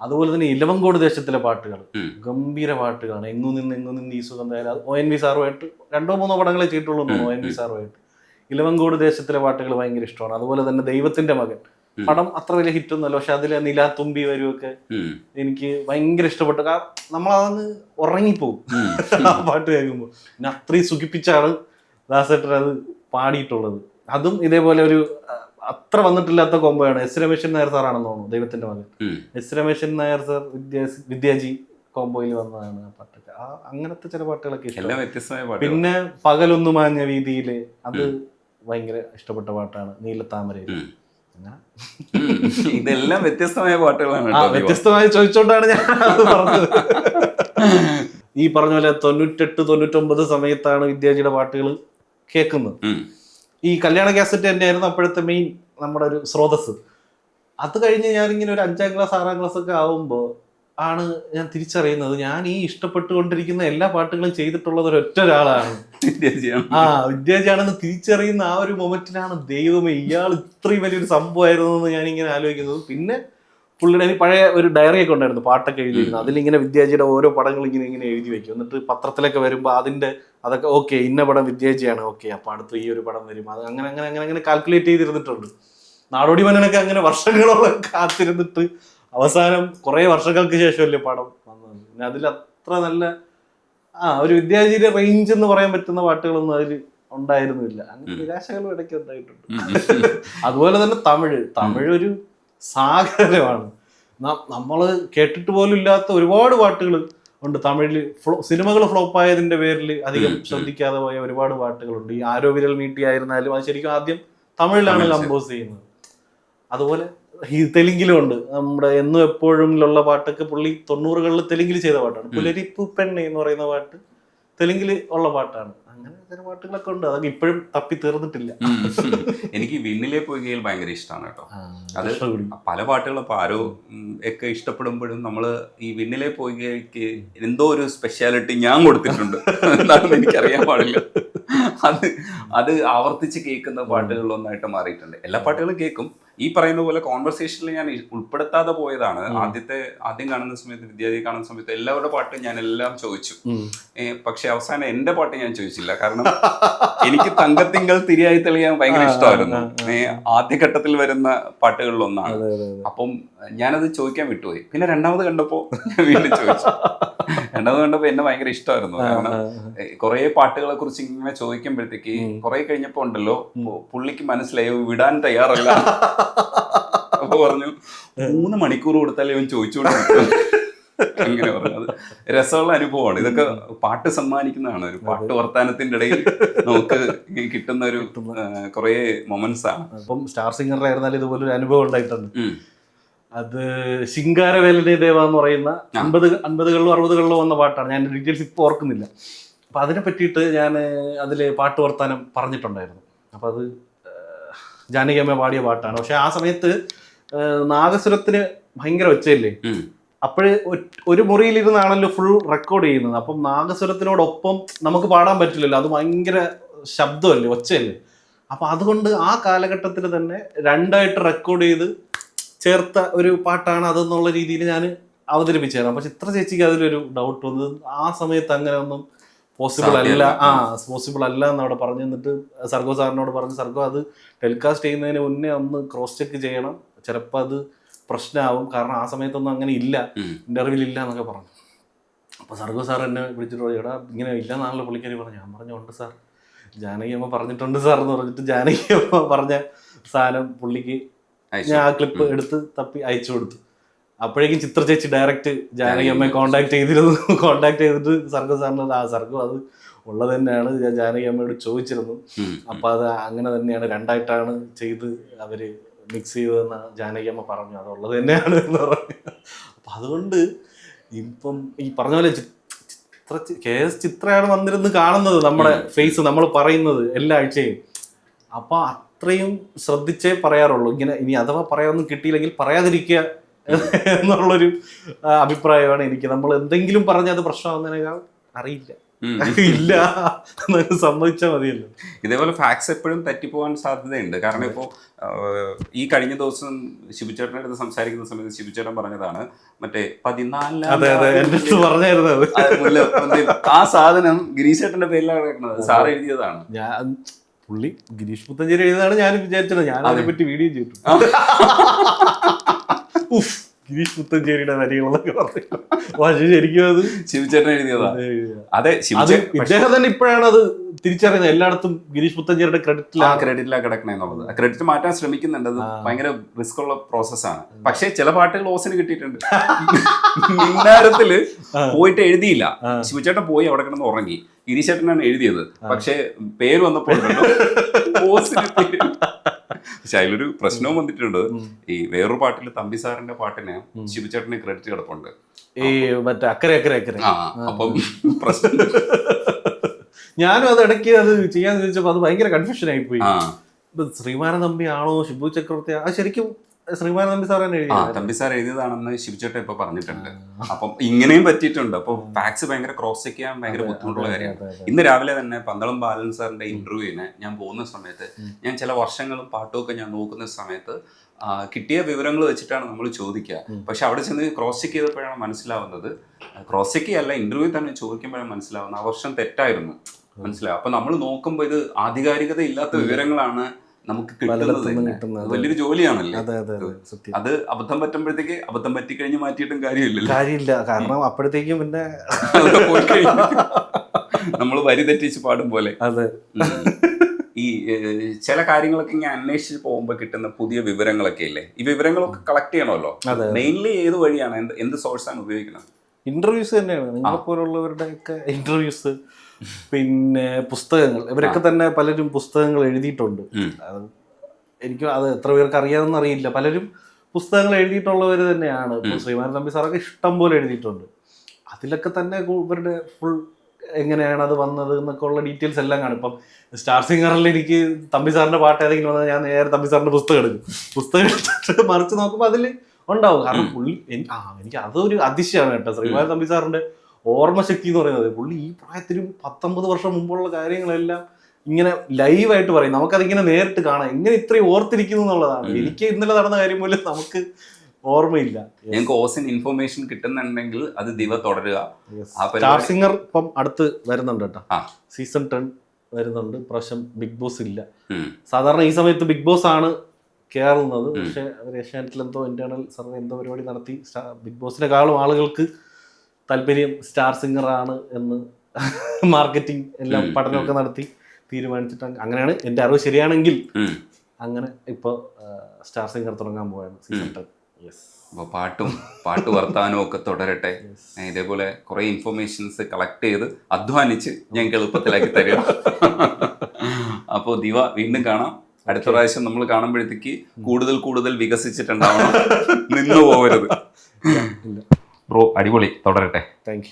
അതുപോലെ തന്നെ ഇലവങ്കോട് ദേശത്തിലെ പാട്ടുകൾ ഗംഭീര പാട്ടുകളാണ്. എങ്ങു നിന്ന് എങ്ങു നിന്ന് ഈ സുഖം ഒ എൻ വി സാറുമായിട്ട് രണ്ടോ മൂന്നോ പടങ്ങളെ ചെയ്തിട്ടുള്ളൂ ഒ എൻ വി സാറുമായിട്ട്. ഇലവങ്കോട് ദേശത്തിലെ പാട്ടുകൾ ഭയങ്കര ഇഷ്ടമാണ്. അതുപോലെ തന്നെ ദൈവത്തിന്റെ മകൻ. പടം അത്ര വലിയ ഹിറ്റ് ഒന്നുമല്ല. പക്ഷെ അതിലെ നിലാത്തുമ്പി വരുമൊക്കെ ഉം. എനിക്ക് ഭയങ്കര ഇഷ്ടപ്പെട്ടു. കാരണം നമ്മളതന്ന് ഉറങ്ങിപ്പോവും ആ പാട്ട് കേൾക്കുമ്പോൾ പിന്നെ അത്രയും സുഖിപ്പിച്ചാണ് ദാസേട്ടൻ അത് പാടിയിട്ടുള്ളത്. അതും ഇതേപോലെ ഒരു അത്ര വന്നിട്ടില്ലാത്ത കോമ്പോയാണ് എസ് രമേശൻ നായർ സാറാണെന്ന് തോന്നുന്നു ദൈവത്തിന്റെ മകൻ. എസ് രമേശൻ നായർ സാർ വിദ്യാജി കോമ്പോയിൽ വന്നതാണ് ആ പാട്ടൊക്കെ. ആ അങ്ങനത്തെ ചില പാട്ടുകളൊക്കെ പിന്നെ പകലൊന്നു മാഞ്ഞ വീതിയിൽ അത് ഭയങ്കര ഇഷ്ടപ്പെട്ട പാട്ടാണ് നീലത്താമരയിൽ. ഇതെല്ലാം വ്യത്യസ്തമായ പാട്ടുകളാണ് വ്യത്യസ്തമായി ചോദിച്ചോണ്ടാണ് ഞാൻ അത് പറഞ്ഞത്. ഈ പറഞ്ഞ പോലെ തൊണ്ണൂറ്റെട്ട് തൊണ്ണൂറ്റൊമ്പത് സമയത്താണ് വിദ്യാജിയുടെ പാട്ടുകൾ കേൾക്കുന്നത്. ഈ കല്യാണ കാസറ്റ് തന്നെയായിരുന്നു അപ്പോഴത്തെ മെയിൻ നമ്മുടെ ഒരു സ്രോതസ് അത് കഴിഞ്ഞ് ഞാനിങ്ങനെ ഒരു അഞ്ചാം ക്ലാസ് ആറാം ക്ലാസ് ഒക്കെ ആവുമ്പോൾ ആണ് ഞാൻ തിരിച്ചറിയുന്നത്. ഞാൻ ഈ ഇഷ്ടപ്പെട്ടുകൊണ്ടിരിക്കുന്ന എല്ലാ പാട്ടുകളും ചെയ്തിട്ടുള്ളത് ഒരൊറ്റ ഒരാളാണ്. ആ വിദ്യാജിയാണെന്ന് തിരിച്ചറിയുന്ന ആ ഒരു മൊമെന്റിലാണ് ദൈവമേ ഇയാൾ ഇത്രയും വലിയൊരു സംഭവമായിരുന്നു എന്ന് ഞാൻ ഇങ്ങനെ ആലോചിക്കുന്നത്. പിന്നെ പുള്ളിയുടെ എനിക്ക് പഴയ ഒരു ഡയറി ഒക്കെ ഉണ്ടായിരുന്നു പാട്ടൊക്കെ എഴുതിയിരുന്നു അതിലിങ്ങനെ വിദ്യാജിയുടെ ഓരോ പടങ്ങൾ ഇങ്ങനെ ഇങ്ങനെ എഴുതി വെക്കും. എന്നിട്ട് പത്രത്തിലൊക്കെ വരുമ്പോൾ അതിന്റെ അതൊക്കെ ഓക്കെ ഇന്ന പടം വിദ്യാജിയാണ് ഓക്കെ അപ്പൊ അടുത്ത് ഈ ഒരു പടം വരും. അത് അങ്ങനെ അങ്ങനെ അങ്ങനെ അങ്ങനെ കാൽക്കുലേറ്റ് ചെയ്തിരുന്നിട്ടുണ്ട്. നാടോടി മനനൊക്കെ അങ്ങനെ വർഷങ്ങളോളം കാത്തിരുന്നിട്ട് അവസാനം കുറെ വർഷങ്ങൾക്ക് ശേഷമല്ലേ പടം വന്നത്. പിന്നെ അതിൽ അത്ര നല്ല ആ ഒരു വിദ്യാജിയുടെ റേഞ്ച് എന്ന് പറയാൻ പറ്റുന്ന പാട്ടുകളൊന്നും അതിൽ ഉണ്ടായിരുന്നില്ല. അങ്ങനെ നിരാശകളും ഇടയ്ക്ക് ഉണ്ടായിട്ടുണ്ട്. അതുപോലെ തന്നെ തമിഴ്. തമിഴ് ഒരു സാഗരമാണ്. നമ്മൾ കേട്ടിട്ട് പോലും ഇല്ലാത്ത ഒരുപാട് പാട്ടുകൾ ഉണ്ട്. തമിഴിൽ ഫ്ലോ സിനിമകൾ ഫ്ലോപ്പ് ആയതിന്റെ പേരിൽ അധികം. ശ്രദ്ധിക്കാതെ പോയ ഒരുപാട് പാട്ടുകളുണ്ട്. ഈ ആരോ വിരൽ മീട്ടി ആയിരുന്നാലും അത് ശരിക്കും ആദ്യം തമിഴിലാണ് തമിഴ് കമ്പോസ് ചെയ്യുന്നത്. അതുപോലെ ഈ തെലുങ്കിലും ഉണ്ട്. നമ്മുടെ എന്നും എപ്പോഴും ഉള്ള പാട്ടൊക്കെ പുള്ളി തൊണ്ണൂറുകളിൽ തെലുങ്കിൽ ചെയ്ത പാട്ടാണ്. പുലരിപ്പു പെണ്ണെ എന്ന് പറയുന്ന പാട്ട് തെലുങ്കിൽ ഉള്ള പാട്ടാണ്. അങ്ങനെ ചില പാട്ടുകളൊക്കെ ഉണ്ട്. അതൊക്കെ ഇപ്പോഴും തപ്പി തീർന്നിട്ടില്ല. എനിക്ക് വിണ്ണിലെ പോയി ഭയങ്കര ഇഷ്ടമാണ് കേട്ടോ. അത് പല പാട്ടുകളും ഇപ്പൊ ആരോ ഒക്കെ ഇഷ്ടപ്പെടുമ്പോഴും നമ്മൾ ഈ വിണ്ണിലെ പോയിക്ക് എന്തോ ഒരു സ്പെഷ്യാലിറ്റി ഞാൻ കൊടുത്തിട്ടുണ്ട്. എന്താണെന്ന് എനിക്കറിയാൻ പാടില്ല. അത് അത് ആവർത്തിച്ച് കേൾക്കുന്ന പാട്ടുകളിലൊന്നായിട്ട് മാറിയിട്ടുണ്ട്. എല്ലാ പാട്ടുകളും കേൾക്കും. ഈ പറയുന്ന പോലെ കോൺവെർസേഷനിൽ ഞാൻ ഉൾപ്പെടുത്താതെ പോയതാണ്. ആദ്യത്തെ ആദ്യം കാണുന്ന സമയത്ത് വിദ്യാർത്ഥി കാണുന്ന സമയത്ത് എല്ലാവരുടെ പാട്ടും ഞാൻ എല്ലാം ചോദിച്ചു പക്ഷെ അവസാനം എന്റെ പാട്ട് ഞാൻ ചോദിച്ചില്ല. കാരണം എനിക്ക് തങ്കത്തിങ്കൾ തിരിയായി തെളിയാൻ ഭയങ്കര ഇഷ്ടമായിരുന്നു. ആദ്യഘട്ടത്തിൽ വരുന്ന പാട്ടുകളിലൊന്നാണ് ഒന്നാണ്. അപ്പം ഞാനത് ചോദിക്കാൻ വിട്ടുപോയി. പിന്നെ രണ്ടാമത് കണ്ടപ്പോ ഞാൻ വീണ്ടും ചോദിച്ചു. രണ്ടാമത് കണ്ടപ്പോ എന്നെ ഭയങ്കര ഇഷ്ടമായിരുന്നു. കാരണം കുറെ പാട്ടുകളെ കുറിച്ച് ഇങ്ങനെ ചോദിക്കുമ്പോഴത്തേക്ക് കുറെ കഴിഞ്ഞപ്പോ ഉണ്ടല്ലോ പുള്ളിക്ക് മനസ്സിലായി വിടാൻ തയ്യാറല്ല. അപ്പൊ പറഞ്ഞു മൂന്ന് മണിക്കൂർ കൊടുത്താലേ ഇവൻ ചോദിച്ചുകൊണ്ടിരിക്കും അങ്ങനെ പറഞ്ഞത് രസമുള്ള അനുഭവമാണ്. ഇതൊക്കെ പാട്ട് സമ്മാനിക്കുന്നതാണ്. ഒരു പാട്ട് വർത്താനത്തിന്റെ ഇടയിൽ നമുക്ക് കിട്ടുന്ന ഒരു കുറേ മൊമെന്റ്സ് ആണ്. അപ്പം സ്റ്റാർ സിംഗറിന്റെ ആയിരുന്നാലും ഇതുപോലെ ഒരു അനുഭവം ഉണ്ടായിട്ടുണ്ട്. അത് ശിങ്കാരവേലനെ ദേവ എന്ന് പറയുന്ന അൻപത് അൻപതുകളിലോ അറുപതുകളിലോ വന്ന പാട്ടാണ്. ഞാൻ ഡീറ്റെയിൽസ് ഇപ്പോൾ ഓർക്കുന്നില്ല. അപ്പം അതിനെ പറ്റിയിട്ട് ഞാൻ അതിൽ പാട്ട് വർത്താനം പറഞ്ഞിട്ടുണ്ടായിരുന്നു. അപ്പം അത് ജാനകിയമ്മ പാടിയ പാട്ടാണ്. പക്ഷെ ആ സമയത്ത് നാഗസുരത്തിന് ഭയങ്കര ഒച്ചയില്ലേ. അപ്പോഴ് ഒരു മുറിയിലിരുന്നാണല്ലോ ഫുൾ റെക്കോർഡ് ചെയ്യുന്നത്. അപ്പം നാഗസ്വരത്തിനോടൊപ്പം നമുക്ക് പാടാൻ പറ്റില്ലല്ലോ. അത് ഭയങ്കര ശബ്ദമല്ലേ ഒച്ചയല്ലേ? അപ്പം അതുകൊണ്ട് ആ കാലഘട്ടത്തിൽ തന്നെ രണ്ടായിട്ട് റെക്കോർഡ് ചെയ്ത് ചേർത്ത ഒരു പാട്ടാണ് അതെന്നുള്ള രീതിയിൽ ഞാൻ അവതരിപ്പിച്ചായിരുന്നു അപ്പൊ ചിത്ര ചേച്ചിക്ക് അതിലൊരു ഡൗട്ട് വന്നത് ആ സമയത്ത് അങ്ങനെ ഒന്നും പോസിബിൾ അല്ല. ആ പോസിബിൾ അല്ല എന്ന് അവിടെ പറഞ്ഞു എന്നിട്ട് സർഗോ സാറിനോട് പറഞ്ഞു സർഗോ അത് ടെലികാസ്റ്റ് ചെയ്യുന്നതിന് മുന്നേ ഒന്ന് ക്രോസ് ചെക്ക് ചെയ്യണം. ചിലപ്പോൾ അത് പ്രശ്നമാവും കാരണം ആ സമയത്തൊന്നും അങ്ങനെ ഇല്ല. ഇന്റർവ്യൂ ഇന്റർവ്യൂവിൽ ഇല്ല എന്നൊക്കെ പറഞ്ഞു. അപ്പോൾ സർഗോ സാർ എന്നെ വിളിച്ചിട്ട് പറഞ്ഞു, എടാ ഇങ്ങനെ ഇല്ല എന്നാണല്ലോ പുള്ളിക്കാരി പറഞ്ഞു ഞാൻ പറഞ്ഞു ഉണ്ട് സാർ. ജാനകി അമ്മ പറഞ്ഞിട്ടുണ്ട് സാർ എന്ന് പറഞ്ഞിട്ട് ജാനകി അമ്മ പറഞ്ഞ സാധനം പുള്ളിക്ക് ഞാൻ ആ ക്ലിപ്പ് എടുത്ത് തപ്പി അയച്ചു കൊടുത്തു. അപ്പോഴേക്കും ചിത്ര ചേച്ചി ഡയറക്റ്റ് ജാനകി അമ്മയെ കോണ്ടാക്ട് ചെയ്തിരുന്നു. കോണ്ടാക്ട് ചെയ്തിട്ട് സർഗോ സാറിന് ആ സർഗോ അത് ഉള്ളത് തന്നെയാണ്. ഞാൻ ജാനകി അമ്മയോട് ചോദിച്ചിരുന്നു. അപ്പൊ അത് അങ്ങനെ തന്നെയാണ് രണ്ടായിട്ടാണ് ചെയ്ത് അവർ മിക്സ് ചെയ്തതെന്ന് ജാനകി അമ്മ പറഞ്ഞു അതുള്ളത് തന്നെയാണ് എന്ന് പറഞ്ഞു. അപ്പം അതുകൊണ്ട് ഇപ്പം ഈ പറഞ്ഞ പോലെ ചിത്ര കെ എസ് ചിത്രയാണ് വന്നിരുന്ന് കാണുന്നത് നമ്മുടെ ഫേസ് നമ്മൾ പറയുന്നത് എല്ലാ ആഴ്ചയും. അപ്പം അത്രയും ശ്രദ്ധിച്ചേ പറയാറുള്ളൂ. ഇങ്ങനെ ഇനി അഥവാ പറയാനൊന്നും കിട്ടിയില്ലെങ്കിൽ പറയാതിരിക്കുക എന്നുള്ളൊരു അഭിപ്രായമാണ് എനിക്ക്. നമ്മൾ എന്തെങ്കിലും പറഞ്ഞ് അത് പ്രശ്നമാകുന്നതിനേക്കാൾ അറിയില്ല. ഇല്ല. സമ്മതിച്ചാൽ മതിയല്ലോ. ഇതേപോലെ ഫാക്സ് എപ്പോഴും തെറ്റിപ്പോവാൻ സാധ്യതയുണ്ട്. കാരണം ഇപ്പോൾ ഈ കഴിഞ്ഞ ദിവസം ശിവചേട്ടന്റെ അടുത്ത് സംസാരിക്കുന്ന സമയത്ത് ശിവചേട്ടൻ പറഞ്ഞതാണ് മറ്റേ പതിനാലാം ആ സാധനം ഗിരീശേട്ടന്റെ പേരിലാണ് കിടക്കുന്നത് സാർ എഴുതിയതാണ്. ഞാൻ പുള്ളി ഗിരീഷ് പുത്തഞ്ചേരി എഴുതാണ് ഞാൻ വിചാരിച്ചത്. ഞാൻ അതിനെപ്പറ്റി വീഡിയോ ചെയ്തു ഉഫ്. ഗിരീഷ് പുത്തഞ്ചേരിയുടെ വരികളൊക്കെ പറഞ്ഞു പക്ഷെ ശരിക്കും അത് ശിവചേട്ടൻ എഴുതിയതാ. അതെ അത് ഇദ്ദേഹം തന്നെ ഇപ്പോഴാണ് അത് തിരിച്ചറിയുന്നത് എല്ലായിടത്തും ഗിരീഷ് പുത്തഞ്ചേരിയുടെ ക്രെഡിറ്റിലാണ് ക്രെഡിറ്റിലാണ് ക്രെഡിറ്റിലാ കിടക്കണേ എന്നുള്ളത്. ക്രെഡിറ്റ് മാറ്റാൻ ശ്രമിക്കുന്നുണ്ട്. അത്. ഭയങ്കര റിസ്ക് ഉള്ള പ്രോസസ്സാണ് പക്ഷേ ചില പാട്ടുകൾ ഓസിന് കിട്ടിയിട്ടുണ്ട്. മിന്നാരത്തിൽ പോയിട്ട് എഴുതിയില്ല. ശിവചേട്ടൻ പോയി അവിടെ കിടന്ന് ഉറങ്ങി. ഗിരീശേട്ടനാണ് എഴുതിയത്. പക്ഷേ പേര് വന്നപ്പോൾ. പക്ഷെ അതിലൊരു പ്രശ്നവും വന്നിട്ടുണ്ട്. ഈ വേറൊരു പാട്ടിൽ തമ്പി സാറിന്റെ പാട്ടിന് ശിവചേട്ടന് ക്രെഡിറ്റ് കിടപ്പുണ്ട്. ഈ മറ്റേ അക്കരെ അക്കരെ അക്കരെ. ആ അപ്പം പ്രശ്നം ഞാനും അത് ഇടയ്ക്ക് അത് ചെയ്യാൻ ചോദിച്ചപ്പോൾ അത് ഭയങ്കര കൺഫ്യൂഷൻ ആയിപ്പോയി. തമ്പി ആണോ ശിബു ചക്രവർത്തി ആ ശരിക്കും ശ്രീമാന തമ്പി സാർ തന്നെ ആ തമ്പി സാർ എഴുതിയതാണെന്ന് ശിവചേട്ടൻ ഇപ്പൊ പറഞ്ഞിട്ടുണ്ട്. അപ്പം ഇങ്ങനെയും പറ്റിയിട്ടുണ്ട്. അപ്പൊ ഫാക്സ് ഭയങ്കര ക്രോസ് ചെക്ക് ചെയ്യാൻ ഭയങ്കര ബുദ്ധിമുട്ടുള്ള കാര്യമാണ്. ഇന്ന് രാവിലെ തന്നെ പന്തളം ബാലൻ സാറിന്റെ ഇന്റർവ്യൂവിന് ഞാൻ പോകുന്ന സമയത്ത് ഞാൻ ചില വർഷങ്ങളും പാട്ടുമൊക്കെ ഞാൻ നോക്കുന്ന സമയത്ത് കിട്ടിയ വിവരങ്ങൾ വെച്ചിട്ടാണ് നമ്മൾ ചോദിക്കുക. പക്ഷെ അവിടെ ചെന്ന് ക്രോസ് ചെക്ക് ചെയ്തപ്പോഴാണ് മനസ്സിലാവുന്നത്. ക്രോസ് ചെക്ക് അല്ല ഇന്റർവ്യൂ തന്നെ ചോദിക്കുമ്പോഴാണ് മനസ്സിലാവുന്നത്. ആ വർഷം തെറ്റായിരുന്നു. മനസ്സിലാവും അപ്പൊ നമ്മൾ നോക്കുമ്പോൾ ഇത് ആധികാരികത ഇല്ലാത്ത വിവരങ്ങളാണ് നമുക്ക് കിട്ടുന്നത് വലിയൊരു ജോലിയാണല്ലേ? അതെ അബദ്ധം പറ്റുമ്പോഴത്തേക്ക് അബദ്ധം പറ്റിക്കഴിഞ്ഞ് മാറ്റിയിട്ടും കാര്യമില്ലല്ലോ. കാര്യമില്ല. കാരണം അപ്പോഴത്തേക്കും പിന്നെ നമ്മൾ വരി തെറ്റിച്ച് പാടും പോലെ. അതെ. ഈ ചില കാര്യങ്ങളൊക്കെ ഇങ്ങനെ അന്വേഷിച്ച് പോകുമ്പോൾ കിട്ടുന്ന പുതിയ വിവരങ്ങളൊക്കെ ഇല്ലേ? ഈ വിവരങ്ങളൊക്കെ കളക്ട് ചെയ്യണമല്ലോ? മെയിൻലി ഏത് വഴിയാണ്? എന്ത് എന്ത് സോഴ്സാണ് ഉപയോഗിക്കുന്നത്? ഇന്റർവ്യൂസ് തന്നെയാണ്. നിങ്ങളെ പോലുള്ളവരുടെ ഒക്കെ ഇന്റർവ്യൂസ് പിന്നെ പുസ്തകങ്ങൾ. ഇവരൊക്കെ തന്നെ പലരും പുസ്തകങ്ങൾ എഴുതിയിട്ടുണ്ട്. അത് എനിക്ക് അത് എത്ര പേർക്ക് അറിയാമെന്ന് അറിയില്ല. പലരും പുസ്തകങ്ങൾ എഴുതിയിട്ടുള്ളവർ തന്നെയാണ്. ശ്രീമാൻ തമ്പി സാറൊക്കെ ഇഷ്ടം പോലെ എഴുതിയിട്ടുണ്ട്. അതിലൊക്കെ തന്നെ ഇവരുടെ ഫുൾ എങ്ങനെയാണ് അത് വന്നത് എന്നൊക്കെ ഉള്ള ഡീറ്റെയിൽസ് എല്ലാം കാണും. ഇപ്പം സ്റ്റാർ സിംഗറിൽ എനിക്ക് തമ്പി സാറിന്റെ പാട്ട് ഏതെങ്കിലും വന്നാൽ ഞാൻ നേരെ തമ്പി സാറിന്റെ പുസ്തകം എടുക്കും. പുസ്തകം എടുത്തിട്ട് മറിച്ച് നോക്കുമ്പോൾ അതിൽ ഉണ്ടാവും. കാരണം പുള്ളി എനിക്ക് അതൊരു അതിശയമാണ് കേട്ടോ. ശ്രീമാൻ തമ്പി സാറിന്റെ ഓർമ്മശക്തി എന്ന് പറയുന്നത്. പുള്ളി ഈ പ്രായത്തിൽ പത്തൊമ്പത് വർഷം മുമ്പുള്ള കാര്യങ്ങളെല്ലാം ഇങ്ങനെ ലൈവായിട്ട് പറയും. നമുക്കതിങ്ങനെ നേരിട്ട് കാണാം. ഇങ്ങനെ ഇത്രയും ഓർത്തിരിക്കുന്നു എന്നുള്ളതാണ്. എനിക്ക് ഇന്നലെ നടന്ന കാര്യം പോലും നമുക്ക് ഓർമ്മയില്ല. ഞങ്ങൾക്ക് ഓസിൻ ഇൻഫർമേഷൻ കിട്ടുന്നുണ്ടെങ്കിൽ അത് ദിവ തുടരുക. സ്റ്റാർ സിംഗർ ഇപ്പം അടുത്ത് വരുന്നുണ്ട് കേട്ടോ. സീസൺ ടെൻ വരുന്നുണ്ട്. പ്രാവശ്യം ബിഗ് ബോസ് ഇല്ല. സാധാരണ ഈ സമയത്ത് ബിഗ് ബോസ് ആണ് കയറുന്നത് പക്ഷേ അവർ ഏഷ്യാനെറ്റിൽ എന്തോ ഇന്റേണൽ സർവേ എന്തോ പരിപാടി നടത്തി. ബിഗ് ബിഗ് ബോസിനെക്കാളും ആളുകൾക്ക് താല്പര്യം സ്റ്റാർ സിംഗർ ആണ് എന്ന് മാർക്കറ്റിംഗ് എല്ലാം പഠനമൊക്കെ നടത്തി തീരുമാനിച്ചിട്ട് അങ്ങനെയാണ് എന്റെ അറിവ് ശരിയാണെങ്കിൽ അങ്ങനെ ഇപ്പോൾ സ്റ്റാർ സിംഗർ തുടങ്ങാൻ പോവാണ് സീസൺ ടെൻ യെസ് അപ്പോൾ പാട്ടും പാട്ട് വർത്താനവും ഒക്കെ തുടരട്ടെ. ഇതേപോലെ കുറേ ഇൻഫർമേഷൻസ് കളക്ട് ചെയ്ത് അധ്വാനിച്ച് ഞങ്ങൾക്ക് എളുപ്പത്തിലാക്കി തരിക അപ്പോൾ ദിവ വീണ്ടും കാണാം. അടുത്ത പ്രാവശ്യം നമ്മൾ കാണുമ്പോഴത്തേക്ക് കൂടുതൽ കൂടുതൽ വികസിച്ചിട്ടുണ്ടാവണം. നിന്നു പോകരുത് ബ്രോ അടിപൊളി. തുടരട്ടെ. താങ്ക്